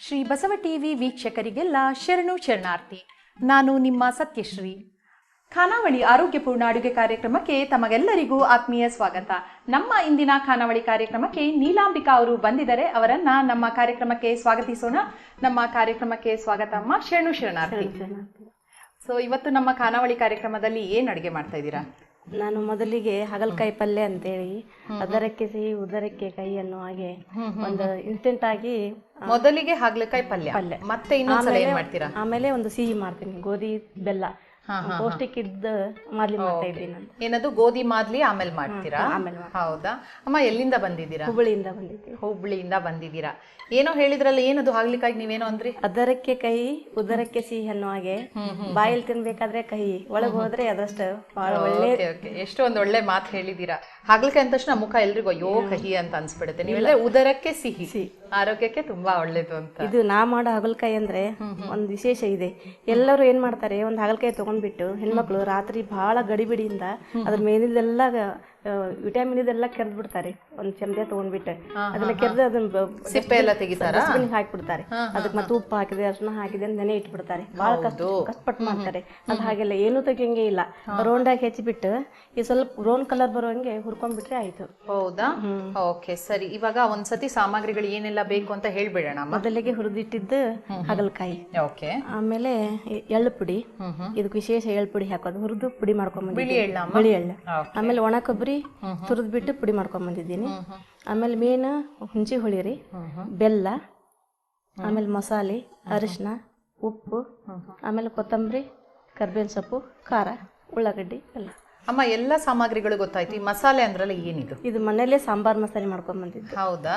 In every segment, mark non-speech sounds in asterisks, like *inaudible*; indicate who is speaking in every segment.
Speaker 1: Shri Basava TV ವೀಕ್ಷಕರಿಗೆಲ್ಲ ಶರಣು ಶರಣಾರ್ಥಿ ನಾನು ನಿಮ್ಮ ಸತ್ಯಶ್ರೀ. ಖಾನಾವಳಿ ಆರೋಗ್ಯಪೂರ್ಣ ಅಡುಗೆ ಕಾರ್ಯಕ್ರಮಕ್ಕೆ ತಮಗೆಲ್ಲರಿಗೂ ಆತ್ಮೀಯ ಸ್ವಾಗತ. ನಮ್ಮ ಇಂದಿನ ಖಾನಾವಳಿ ಕಾರ್ಯಕ್ರಮಕ್ಕೆ ನೀಲಾಂಬಿಕಾ ಅವರು ಬಂದಿದ್ದಾರೆ. ಅವರನ್ನ ನಮ್ಮ ಕಾರ್ಯಕ್ರಮಕ್ಕೆ ಸ್ವಾಗತಿಸೋಣ. ನಮ್ಮ ಕಾರ್ಯಕ್ರಮಕ್ಕೆ ಸ್ವಾಗತ. ಅಮ್ಮ ಶರಣು ಶರಣಾರ್ಥಿ. ಸೊ ಇವತ್ತು ನಮ್ಮ ಖಾನಾವಳಿ ಕಾರ್ಯಕ್ರಮದಲ್ಲಿ ಏನ್ ಅಡುಗೆ ಮಾಡ್ತಾ ಇದ್ದೀರಾ?
Speaker 2: ನಾನು ಮೊದಲಿಗೆ ಹಾಗಲಕಾಯಿ ಪಲ್ಯ ಅಂತೇಳಿ ಅದರಕ್ಕೆ ಸಿಹಿ ಉದರಕ್ಕೆ ಕೈ ಅನ್ನೋ ಹಾಗೆ ಒಂದು ಇನ್ಸ್ಟೆಂಟ್ ಆಗಿ
Speaker 1: ಮೊದಲಿಗೆ ಹಾಗಲಕಾಯಿ ಪಲ್ಯ. ಮತ್ತೆ ಇನ್ನೊಂದ್ಸಲ ಏನ್ ಮಾಡ್ತೀರಾ?
Speaker 2: ಆಮೇಲೆ ಒಂದು ಸಿಹಿ ಮಾಡ್ತೀನಿ ಗೋಧಿ ಬೆಲ್ಲ. ಪೌಷ್ಟಿಕ ಇದ್ದ ಮಾದ್ಲಿ ಮಾಡ್ತಾ ಇದ್ದೀನಿ ನಾನು.
Speaker 1: ಏನದು ಗೋಧಿ ಮಾದ್ಲಿ ಆಮೇಲೆ ಮಾಡ್ತೀರಾ?
Speaker 2: ಆಮೇಲೆ
Speaker 1: ಹೌದಾ? ಅಮ್ಮ ಎಲ್ಲಿಂದ ಬಂದಿದ್ದೀರಾ?
Speaker 2: ಹುಬ್ಬಳ್ಳಿಯಿಂದ ಬಂದಿದ್ದೀರಾ
Speaker 1: ಹುಬ್ಳಿಯಿಂದ ಬಂದಿದ್ದೀರಾ. ಏನೋ ಹೇಳಿದ್ರಲ್ಲ ಏನದು ಆಗ್ಲಿಕ್ಕಾಗಿ ನೀವೇನೋ ಅಂದ್ರಿ?
Speaker 2: ಅದರಕ್ಕೆ ಕಹಿ ಉದರಕ್ಕೆ ಸಿಹಿ ಅನ್ನೋ ಹಾಗೆ. ಬಾಯಲ್ಲಿ ತಿನ್ಬೇಕಾದ್ರೆ ಕಹಿ ಒಳಗೆ ಹೋದ್ರೆ ಅದಷ್ಟು ಬಹಳ ಒಳ್ಳೆ
Speaker 1: ಎಷ್ಟು ಒಂದ್ ಒಳ್ಳೆ ಮಾತು ಹೇಳಿದೀರಾ ಹಾಗ್ಲಿಕ್ಕೆ ಅಂದ ತಕ್ಷಣ ಮುಖ ಎಲ್ರಿಗೂ ಅಯ್ಯೋ ಕಹಿ ಅಂತ ಅನ್ಸ್ಬಿಡುತ್ತೆ. ನೀವೆಲ್ಲ ಉದರಕ್ಕೆ ಸಿಹಿ. ಆರೋಗ್ಯಕ್ಕೆ ತುಂಬಾ ಒಳ್ಳೇದು ಅಂತ.
Speaker 2: ಇದು ನಾ ಮಾಡೋ ಹಾಗಲಕಾಯಿ ಅಂದ್ರೆ ಒಂದು ವಿಶೇಷ ಇದೆ. ಎಲ್ಲರೂ ಏನ್ ಮಾಡ್ತಾರೆ ಒಂದು ಹಾಗಲಕಾಯಿ ತಗೊಂಡ್ಬಿಟ್ಟು ಹೆಣ್ಮಕ್ಳು ರಾತ್ರಿ ಬಹಳ ಗಡಿಬಿಡಿಯಿಂದ ಅದ್ರ ಮೇಲಿಂದೆಲ್ಲ ವಿಟಮಿನ್ ಇದೆಲ್ಲ ಕೆರೆದ್ ಬಿಡ್ತಾರೆ ಒಂದ್ ಚಮಚ ತಗೊಂಡ್ಬಿಟ್ಟು ಅದನ್ನ ಕೆರೆದು ಅದನ್ನ
Speaker 1: ಸಿಪ್ಪೆ ಎಲ್ಲ ತೆಗಿತಾರಾ?
Speaker 2: ಹಾಕಿ ಹಾಕ್ಬಿಡ್ತಾರೆ. ಅದಕ್ಕೆ ಮತ್ತೆ ಉಪ್ಪು ಹಾಕಿದೆ ಅರ್ಶನ ಹಾಕಿದೆ ಅಂತ ನೆನೆ ಇಟ್ಬಿಡ್ತಾರೆ. ಬಹಳ ಕಷ್ಟ ಕಷ್ಟಪಟ್ಟು ಮಾಡ್ತಾರೆ. ಅದು ಹಾಗೆಲ್ಲ ಏನೂ ತೆಗಿಯಂಗೆ ಇಲ್ಲ. ರೌಂಡಾಗಿ ಹೆಚ್ಚಿಬಿಟ್ಟು ಈ ಸ್ವಲ್ಪ ಬ್ರೌನ್ ಕಲರ್ ಬರೋಂಗೆ ಹುರ್ಕೊಂಡ್ಬಿಟ್ರೆ ಆಯ್ತು.
Speaker 1: ಹೌದಾ? ಓಕೆ ಸರಿ. ಇವಾಗ ಒಂದ್ಸತಿ ಸಾಮಗ್ರಿಗಳು ಏನೆಲ್ಲ ಬೇಕು ಅಂತ ಹೇಳ್ಬಿಡೋಣ
Speaker 2: ಮೊದಲಿಗೆ ಹುರಿದಿಟ್ಟಿದ್ದು ಹಾಗಲಕಾಯಿ.
Speaker 1: ಓಕೆ.
Speaker 2: ಆಮೇಲೆ ಎಳ್ಳು ಪುಡಿ ಇದಕ್ಕೆ ವಿಶೇಷ ಎಳ್ಳು ಪುಡಿ ಹಾಕೋದು. ಹುರಿದು ಪುಡಿ ಮಾಡ್ಕೊಂಡ್
Speaker 1: ಬಿಳಿ
Speaker 2: ಬಂದಿದ್ದೀನಿ
Speaker 1: ಅಮ್ಮ?
Speaker 2: ಬಿಳಿ ಎಳ್ಳು. ಆಮೇಲೆ ಒಣ ಕೊಬ್ಬರಿ. ತುರಿದು ಬಿಟ್ಟು ಪುಡಿ ಮಾಡ್ಕೊಂಡ್ ಬಂದಿದ್ದೀನಿ. ಆಮೇಲೆ ಮೇನ್ ಹುಂಚಿ ಹುಳಿ ರೀ, ಬೆಲ್ಲ, ಆಮೇಲೆ ಮಸಾಲೆ ಅರಿಶಿನ ಉಪ್ಪು, ಆಮೇಲೆ ಕೊತ್ತಂಬರಿ, ಕರ್ಬೇವಿನ ಸೊಪ್ಪು, ಖಾರ, ಉಳ್ಳಾಗಡ್ಡಿ ಎಲ್ಲ.
Speaker 1: ಅಮ್ಮ ಎಲ್ಲ ಸಾಮಗ್ರಿಗಳು ಗೊತ್ತಾಯ್ತು. ಈ ಮಸಾಲೆ ಅಂದ್ರಲ್ಲ ಏನಿದು?
Speaker 2: ಇದು ಮನೇಲೆ ಸಾಂಬಾರ್ ಮಸಾಲೆ ಮಾಡ್ಕೊಂಡ್ ಬಂದಿದ್ದು.
Speaker 1: ಹೌದಾ?